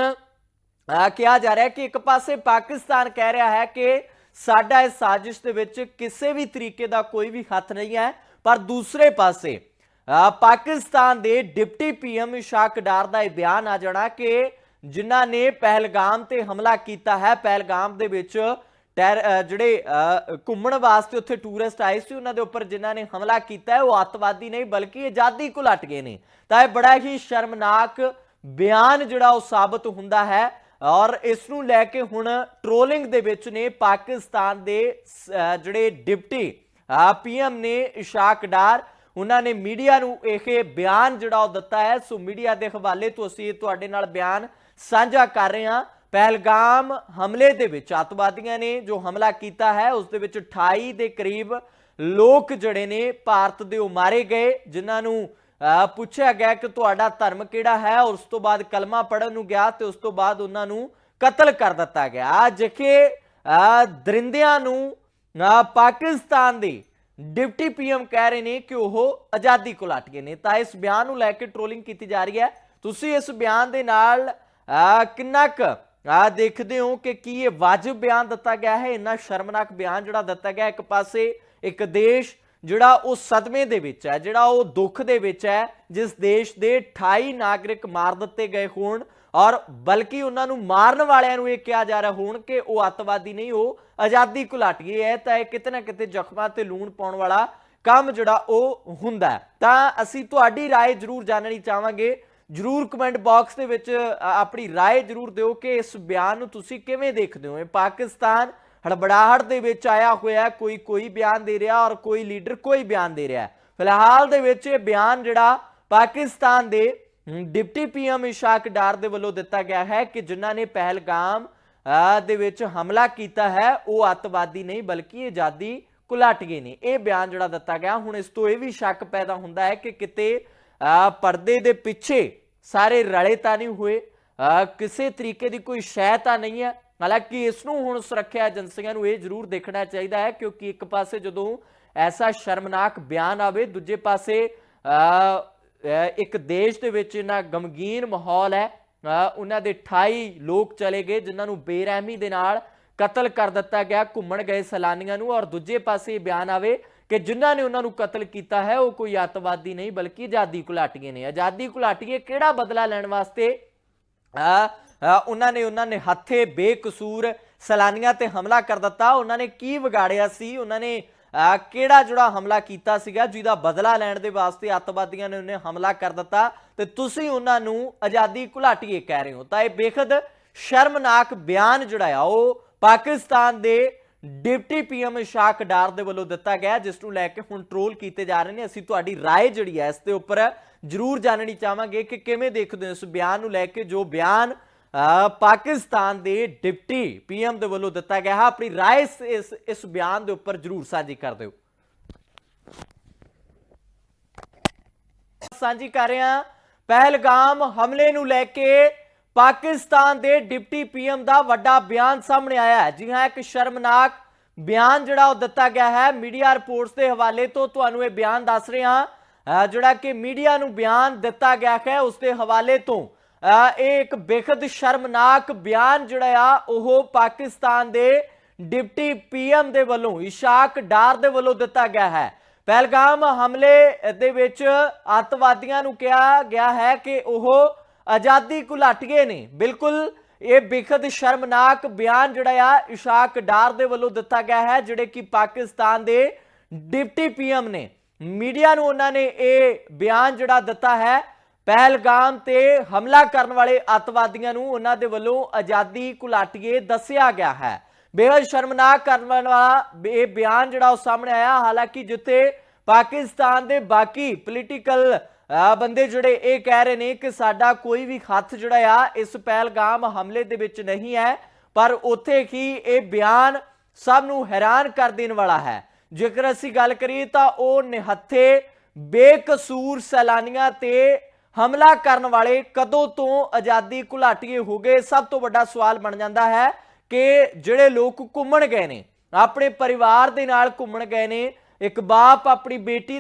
ਕਿਹਾ ਜਾ ਰਿਹਾ ਕਿ ਇੱਕ ਪਾਸੇ ਪਾਕਿਸਤਾਨ ਕਹਿ ਰਿਹਾ ਹੈ ਕਿ ਸਾਡਾ ਇਸ ਸਾਜ਼ਿਸ਼ ਦੇ ਵਿੱਚ ਕਿਸੇ ਵੀ ਤਰੀਕੇ ਦਾ ਕੋਈ ਵੀ ਹੱਥ ਨਹੀਂ ਹੈ, ਪਰ ਦੂਸਰੇ ਪਾਸੇ ਪਾਕਿਸਤਾਨ ਦੇ ਡਿਪਟੀ ਪੀਐਮ ਇਸ਼ਾਕ ਡਾਰ ਦਾ ਇਹ ਬਿਆਨ ਆ ਜਾਣਾ ਕਿ ਜਿਨ੍ਹਾਂ ਨੇ ਪਹਿਲਗਾਮ ਤੇ ਹਮਲਾ ਕੀਤਾ ਹੈ, ਪਹਿਲਗਾਮ ਦੇ ਵਿੱਚ ਟੈਰ ਜਿਹੜੇ ਘੁੰਮਣ ਵਾਸਤੇ ਉੱਥੇ ਟੂਰਿਸਟ ਆਏ ਸੀ, ਉਹਨਾਂ ਦੇ ਉੱਪਰ ਜਿਨ੍ਹਾਂ ਨੇ ਹਮਲਾ ਕੀਤਾ ਹੈ, ਉਹ ਅੱਤਵਾਦੀ ਨਹੀਂ, ਬਲਕਿ ਆਜ਼ਾਦੀ ਘੁਲਟ ਗਏ ਨੇ। ਤਾਂ ਇਹ ਬੜਾ ਹੀ ਸ਼ਰਮਨਾਕ ਬਿਆਨ ਜਿਹੜਾ ਉਹ ਸਾਬਤ ਹੁੰਦਾ ਹੈ। ਔਰ ਇਸ ਨੂੰ ਲੈ ਕੇ ਹੁਣ ਟ੍ਰੋਲਿੰਗ ਦੇ ਵਿੱਚ ਨੇ ਪਾਕਿਸਤਾਨ ਦੇ ਜਿਹੜੇ ਡਿਪਟੀ ਪੀਐਮ ਨੇ ਇਸ਼ਾਕ ਡਾਰ, ਉਹਨਾਂ ਨੇ ਮੀਡੀਆ ਨੂੰ ਇਹ ਬਿਆਨ ਜਿਹੜਾ ਉਹ ਦਿੱਤਾ ਹੈ। ਸੋ ਮੀਡੀਆ ਦੇ ਹਵਾਲੇ ਤੋਂ ਅਸੀਂ ਤੁਹਾਡੇ ਨਾਲ ਬਿਆਨ ਸਾਂਝਾ ਕਰ ਰਹੇ ਹਾਂ। ਪਹਿਲਗਾਮ ਹਮਲੇ ਦੇ ਵਿੱਚ ਅੱਤਵਾਦੀਆਂ ਨੇ ਜੋ ਹਮਲਾ ਕੀਤਾ ਹੈ, ਉਸ ਦੇ ਵਿੱਚ 28 ਦੇ ਕਰੀਬ ਲੋਕ ਜਿਹੜੇ ਨੇ ਭਾਰਤ ਦੇ ਉਹ ਮਾਰੇ ਗਏ, ਜਿਨ੍ਹਾਂ ਨੂੰ ਪੁੱਛਿਆ ਗਿਆ ਕਿ ਤੁਹਾਡਾ ਧਰਮ ਕਿਹੜਾ ਹੈ, ਉਸ ਤੋਂ ਬਾਅਦ ਕਲਮਾ ਪੜਨ ਨੂੰ ਗਿਆ ਤੇ ਉਸ ਤੋਂ ਬਾਅਦ ਉਹਨਾਂ ਨੂੰ ਕਤਲ ਕਰ ਦਿੱਤਾ ਗਿਆ। ਜਿੱਥੇ ਦਰਿੰਦਿਆਂ ਨੂੰ ਪਾਕਿਸਤਾਨ ਦੇ ਡਿਪਟੀ ਪੀਐਮ ਕਹਿ ਰਹੇ ਨੇ ਕਿ ਉਹ ਆਜ਼ਾਦੀ ਘੁਲਾਟ ਗਏ ਨੇ। ਤਾਂ ਇਸ ਬਿਆਨ ਨੂੰ ਲੈ ਕੇ ਟ੍ਰੋਲਿੰਗ ਕੀਤੀ ਜਾ ਰਹੀ ਹੈ। ਤੁਸੀਂ ਇਸ ਬਿਆਨ ਦੇ ਨਾਲ ਅਹ ਕਿੰਨਾ ਕੁ ਆ ਦੇਖਦੇ ਹੋ ਕਿ ਕੀ ਇਹ ਵਾਜਬ ਬਿਆਨ ਦਿੱਤਾ ਗਿਆ ਹੈ? ਇੰਨਾ ਸ਼ਰਮਨਾਕ ਬਿਆਨ ਜਿਹੜਾ ਦਿੱਤਾ ਗਿਆ ਇੱਕ ਪਾਸੇ, ਇੱਕ ਦੇਸ਼ ਜਿਹੜਾ ਉਹ ਸਦਮੇ ਦੇ ਵਿੱਚ ਹੈ ਜਿਹੜਾ ਉਹ ਦੁੱਖ ਦੇ ਵਿੱਚ ਹੈ ਜਿਸ ਦੇਸ਼ ਦੇ 28 ਨਾਗਰਿਕ ਮਾਰ ਦਿੱਤੇ ਗਏ ਹੋਣ ਔਰ ਬਲਕਿ ਉਹਨਾਂ ਨੂੰ ਮਾਰਨ ਵਾਲਿਆਂ ਨੂੰ ਇਹ ਕਿਹਾ ਜਾ ਰਿਹਾ ਹੋਣ ਕਿ ਉਹ ਅੱਤਵਾਦੀ ਨਹੀਂ ਉਹ ਆਜ਼ਾਦੀ ਘੁਲਾਟੀਏ ਹੈ ਤਾਂ ਇਹ ਕਿਤੇ ਨਾ ਕਿਤੇ ਜ਼ਖਮਾਂ ਤੇ ਲੂਣ ਪਾਉਣ ਵਾਲਾ ਕੰਮ ਜਿਹੜਾ ਉਹ ਹੁੰਦਾ ਹੈ। ਤਾਂ ਅਸੀਂ ਤੁਹਾਡੀ رائے ਜ਼ਰੂਰ ਜਾਣਨੀ ਚਾਹਾਂਗੇ ਜਰੂਰ ਕਮੈਂਟ ਬਾਕਸ ਦੇ ਵਿੱਚ ਅ, ਆਪਣੀ رائے ਜਰੂਰ ਦਿਓ ਕਿ ਇਸ ਬਿਆਨ ਨੂੰ ਤੁਸੀਂ ਕਿਵੇਂ ਦੇਖਦੇ ਹੋ ਇਹ ਪਾਕਿਸਤਾਨ ਹੜਬੜਾਹਟ ਦੇ ਵਿੱਚ ਆਇਆ ਹੋਇਆ ਕੋਈ ਕੋਈ ਬਿਆਨ ਦੇ ਰਿਹਾ ਔਰ ਕੋਈ ਲੀਡਰ ਕੋਈ ਬਿਆਨ ਦੇ ਰਿਹਾ ਫਿਲਹਾਲ ਦੇ ਵਿੱਚ ਇਹ ਬਿਆਨ ਜਿਹੜਾ ਪਾਕਿਸਤਾਨ ਦੇ ਹਮ, ਡਿਪਟੀ ਪੀਐਮ ਇਸ਼ਾਕ ਡਾਰ ਦੇ ਵੱਲੋਂ ਦਿੱਤਾ ਗਿਆ ਹੈ ਕਿ ਜਿਨ੍ਹਾਂ ਨੇ ਪਹਿਲਗਾਮ ਦੇ ਵਿੱਚ ਹਮਲਾ ਕੀਤਾ ਹੈ ਉਹ ਅੱਤਵਾਦੀ ਨਹੀਂ ਬਲਕਿ ਆਜ਼ਾਦੀ ਘੁਲਾਟ ਗਏ ਨੇ। ਇਹ ਬਿਆਨ ਜਿਹੜਾ ਦਿੱਤਾ ਗਿਆ ਹੁਣ ਇਸ ਤੋਂ ਇਹ ਵੀ ਸ਼ੱਕ ਪੈਦਾ ਹੁੰਦਾ ਹੈ ਕਿ ਕਿਤੇ ਪਰਦੇ ਦੇ ਪਿੱਛੇ ਸਾਰੇ ਰਲੇ ਤਾਂ ਨਹੀਂ ਹੋਏ ਅ, ਕਿਸੇ ਤਰੀਕੇ ਦੀ ਕੋਈ ਸ਼ੈ ਤਾਂ ਨਹੀਂ ਹੈ। ਹਾਲਾਂਕਿ ਇਸ ਨੂੰ ਹੁਣ ਸੁਰੱਖਿਆ ਏਜੰਸੀਆਂ ਨੂੰ ਇਹ ਜ਼ਰੂਰ ਦੇਖਣਾ ਚਾਹੀਦਾ ਹੈ ਕਿਉਂਕਿ ਇੱਕ ਪਾਸੇ ਜਦੋਂ ਐਸਾ ਸ਼ਰਮਨਾਕ ਬਿਆਨ ਆਵੇ ਦੂਜੇ ਪਾਸੇ ਅ, ਇੱਕ ਦੇਸ਼ ਦੇ ਵਿੱਚ ਇਹਨਾਂ ਗਮਗੀਨ ਮਾਹੌਲ ਹੈ ਉਹਨਾਂ ਦੇ 28 ਲੋਕ ਚਲੇ ਗਏ ਜਿਨ੍ਹਾਂ ਨੂੰ ਬੇਰਹਿਮੀ ਦੇ ਨਾਲ ਕਤਲ ਕਰ ਦਿੱਤਾ ਗਿਆ ਘੁੰਮਣ ਗਏ ਸੈਲਾਨੀਆਂ ਨੂੰ ਔਰ ਦੂਜੇ ਪਾਸੇ ਇਹ ਬਿਆਨ ਆਵੇ ਕਿ ਜਿਨ੍ਹਾਂ ਨੇ ਉਹਨਾਂ ਨੂੰ ਕਤਲ ਕੀਤਾ ਹੈ ਉਹ ਕੋਈ ਅੱਤਵਾਦੀ ਨਹੀਂ ਬਲਕਿ ਆਜ਼ਾਦੀ ਘੁਲਾਟੀਏ ਨੇ। ਆਜ਼ਾਦੀ ਘੁਲਾਟੀਏ ਕਿਹੜਾ ਬਦਲਾ ਲੈਣ ਵਾਸਤੇ? ਆ ਉਹਨਾਂ ਨੇ ਉਹਨਾਂ ਨੇ ਹੱਥੇ ਬੇਕਸੂਰ ਸੈਲਾਨੀਆਂ ਤੇ ਹਮਲਾ ਕਰ ਦਿੱਤਾ ਉਹਨਾਂ ਨੇ ਕੀ ਵਿਗਾੜਿਆ ਸੀ ਉਹਨਾਂ ਨੇ ਅਹ ਕਿਹੜਾ ਜਿਹੜਾ ਹਮਲਾ ਕੀਤਾ ਸੀਗਾ ਜਿਹਦਾ ਬਦਲਾ ਲੈਣ ਦੇ ਵਾਸਤੇ ਅੱਤਵਾਦੀਆਂ ਨੇ ਉਹਨੇ ਹਮਲਾ ਕਰ ਦਿੱਤਾ ਤੇ ਤੁਸੀਂ ਉਹਨਾਂ ਨੂੰ ਆਜ਼ਾਦੀ ਘੁਲਾਟੀਏ ਕਹਿ ਰਹੇ ਹੋ ਤਾਂ ਇਹ ਬੇਖਦ ਸ਼ਰਮਨਾਕ ਬਿਆਨ ਜਿਹੜਾ ਆ ਉਹ ਪਾਕਿਸਤਾਨ ਦੇ ਡਿਪਟੀ ਪੀਐਮ ਇਸ਼ਾਕ ਡਾਰ ਦੇ ਵੱਲੋਂ ਦਿੱਤਾ ਗਿਆ ਜਿਸ ਨੂੰ ਲੈ ਕੇ ਹੁਣ ਟਰੋਲ ਕੀਤੇ ਜਾ ਰਹੇ ਨੇ ਅਸੀਂ ਤੁਹਾਡੀ رائے ਜਿਹੜੀ ਹੈ ਇਸ ਦੇ ਉੱਪਰ ਜ਼ਰੂਰ ਜਾਣਨੀ ਚਾਹਾਂਗੇ ਕਿ ਕਿਵੇਂ ਦੇਖਦੇ ਹੋ ਇਸ ਬਿਆਨ ਨੂੰ ਲੈ ਕੇ ਜੋ ਬਿਆਨ ਅਹ, ਪਾਕਿਸਤਾਨ ਦੇ ਡਿਪਟੀ ਪੀਐਮ ਦੇ ਵੱਲੋਂ ਦਿੱਤਾ ਗਿਆ ਹੈ ਆਪਣੀ رائے ਇਸ- ਇਸ ਇਸ ਬਿਆਨ ਦੇ ਉੱਪਰ ਜ਼ਰੂਰ ਸਾਂਝੀ ਕਰ ਦਿਓ ਸਾਂਝੀ ਕਰ ਰਹੇ ਹਾਂ ਪਹਿਲਗਾਮ ਹਮਲੇ ਨੂੰ ਲੈ ਕੇ ਪਾਕਿਸਤਾਨ ਦੇ ਡਿਪਟੀ ਪੀਐਮ ਦਾ ਵੱਡਾ ਬਿਆਨ ਸਾਹਮਣੇ ਆਇਆ ਹੈ ਜੀ ਹਾਂ ਇੱਕ ਸ਼ਰਮਨਾਕ ਬਿਆਨ ਜਿਹੜਾ ਉਹ ਦਿੱਤਾ ਗਿਆ ਹੈ ਮੀਡੀਆ ਰਿਪੋਰਟਸ ਦੇ ਹਵਾਲੇ ਤੋਂ ਤੁਹਾਨੂੰ ਇਹ ਬਿਆਨ ਦੱਸ ਰਹੇ ਹਾਂ ਅਹ ਜਿਹੜਾ ਕਿ ਮੀਡੀਆ ਨੂੰ ਬਿਆਨ ਦਿੱਤਾ ਗਿਆ ਹੈ ਉਸ ਦੇ ਹਵਾਲੇ ਤੋਂ ਅਹ ਇਹ ਇੱਕ ਬੇਖਦ ਸ਼ਰਮਨਾਕ ਬਿਆਨ ਜਿਹੜਾ ਆ, ਉਹ ਪਾਕਿਸਤਾਨ ਦੇ ਡਿਪਟੀ ਪੀਐਮ ਦੇ ਵੱਲੋਂ, ਇਸ਼ਾਕ ਡਾਰ ਦੇ ਵੱਲੋਂ ਦਿੱਤਾ ਗਿਆ ਹੈ। ਪਹਿਲਗਾਮ ਹਮਲੇ ਦੇ ਵਿੱਚ ਅੱਤਵਾਦੀਆਂ ਨੂੰ ਕਿਹਾ ਗਿਆ ਹੈ ਕਿ ਉਹ ਆਜ਼ਾਦੀ ਘੁਲਾਟੀਏ ਨੇ। ਬਿਲਕੁਲ, ਇਹ ਬੇਖਦ ਸ਼ਰਮਨਾਕ ਬਿਆਨ ਜਿਹੜਾ ਆ, ਇਸ਼ਾਕ ਡਾਰ ਦੇ ਵੱਲੋਂ ਦਿੱਤਾ ਗਿਆ ਹੈ, ਜਿਹੜੇ ਕਿ ਪਾਕਿਸਤਾਨ ਦੇ ਡਿਪਟੀ ਪੀਐਮ ਨੇ। ਮੀਡੀਆ ਨੂੰ ਉਹਨਾਂ ਨੇ ਇਹ ਬਿਆਨ ਜਿਹੜਾ ਦਿੱਤਾ ਹੈ ਪਹਿਲਗਾਮ ਤੇ ਹਮਲਾ ਕਰਨ ਵਾਲੇ ਅੱਤਵਾਦੀਆਂ ਨੂੰ ਉਹਨਾਂ ਦੇ ਵੱਲੋਂ ਆਜ਼ਾਦੀ ਘੁਲਾਟੀਏ ਦੱਸਿਆ ਗਿਆ ਹੈ। ਬੇਹੱਦ ਸ਼ਰਮਨਾਕ ਕਰਨ ਵਾਲਾ ਇਹ ਬਿਆਨ ਜਿਹੜਾ ਉਹ ਸਾਹਮਣੇ ਆਇਆ, ਹਾਲਾਂਕਿ ਜਿੱਥੇ ਪਾਕਿਸਤਾਨ ਦੇ ਬਾਕੀ ਪੋਲੀਟੀਕਲ ਬੰਦੇ ਜਿਹੜੇ ਇਹ ਕਹਿ ਰਹੇ ਨੇ ਕਿ ਸਾਡਾ ਕੋਈ ਵੀ ਹੱਥ ਜਿਹੜਾ ਆ, ਇਸ ਪਹਿਲਗਾਮ ਹਮਲੇ ਦੇ ਵਿੱਚ ਨਹੀਂ ਹੈ, ਪਰ ਉੱਥੇ ਹੀ ਇਹ ਬਿਆਨ ਸਭ ਨੂੰ ਹੈਰਾਨ ਕਰ ਦੇਣ ਵਾਲਾ ਹੈ। ਜੇਕਰ ਅਸੀਂ ਗੱਲ ਕਰੀਏ ਤਾਂ ਉਹ ਨਿਹੱਥੇ ਬੇਕਸੂਰ ਸੈਲਾਨੀਆਂ ਤੇ ਹਮਲਾ ਕਰਨ ਵਾਲੇ ਕਦੋਂ ਤੋਂ ਆਜ਼ਾਦੀ ਘੁਲਾਟੀਏ ਹੋ ਗਏ? ਸਭ ਤੋਂ ਵੱਡਾ ਸਵਾਲ ਬਣ ਜਾਂਦਾ ਹੈ ਕਿ ਜਿਹੜੇ ਲੋਕ ਘੁੰਮਣ ਗਏ ਨੇ, ਆਪਣੇ ਪਰਿਵਾਰ ਦੇ ਨਾਲ ਘੁੰਮਣ ਗਏ ਨੇ, ਇੱਕ ਬਾਪ ਆਪਣੀ ਬੇਟੀ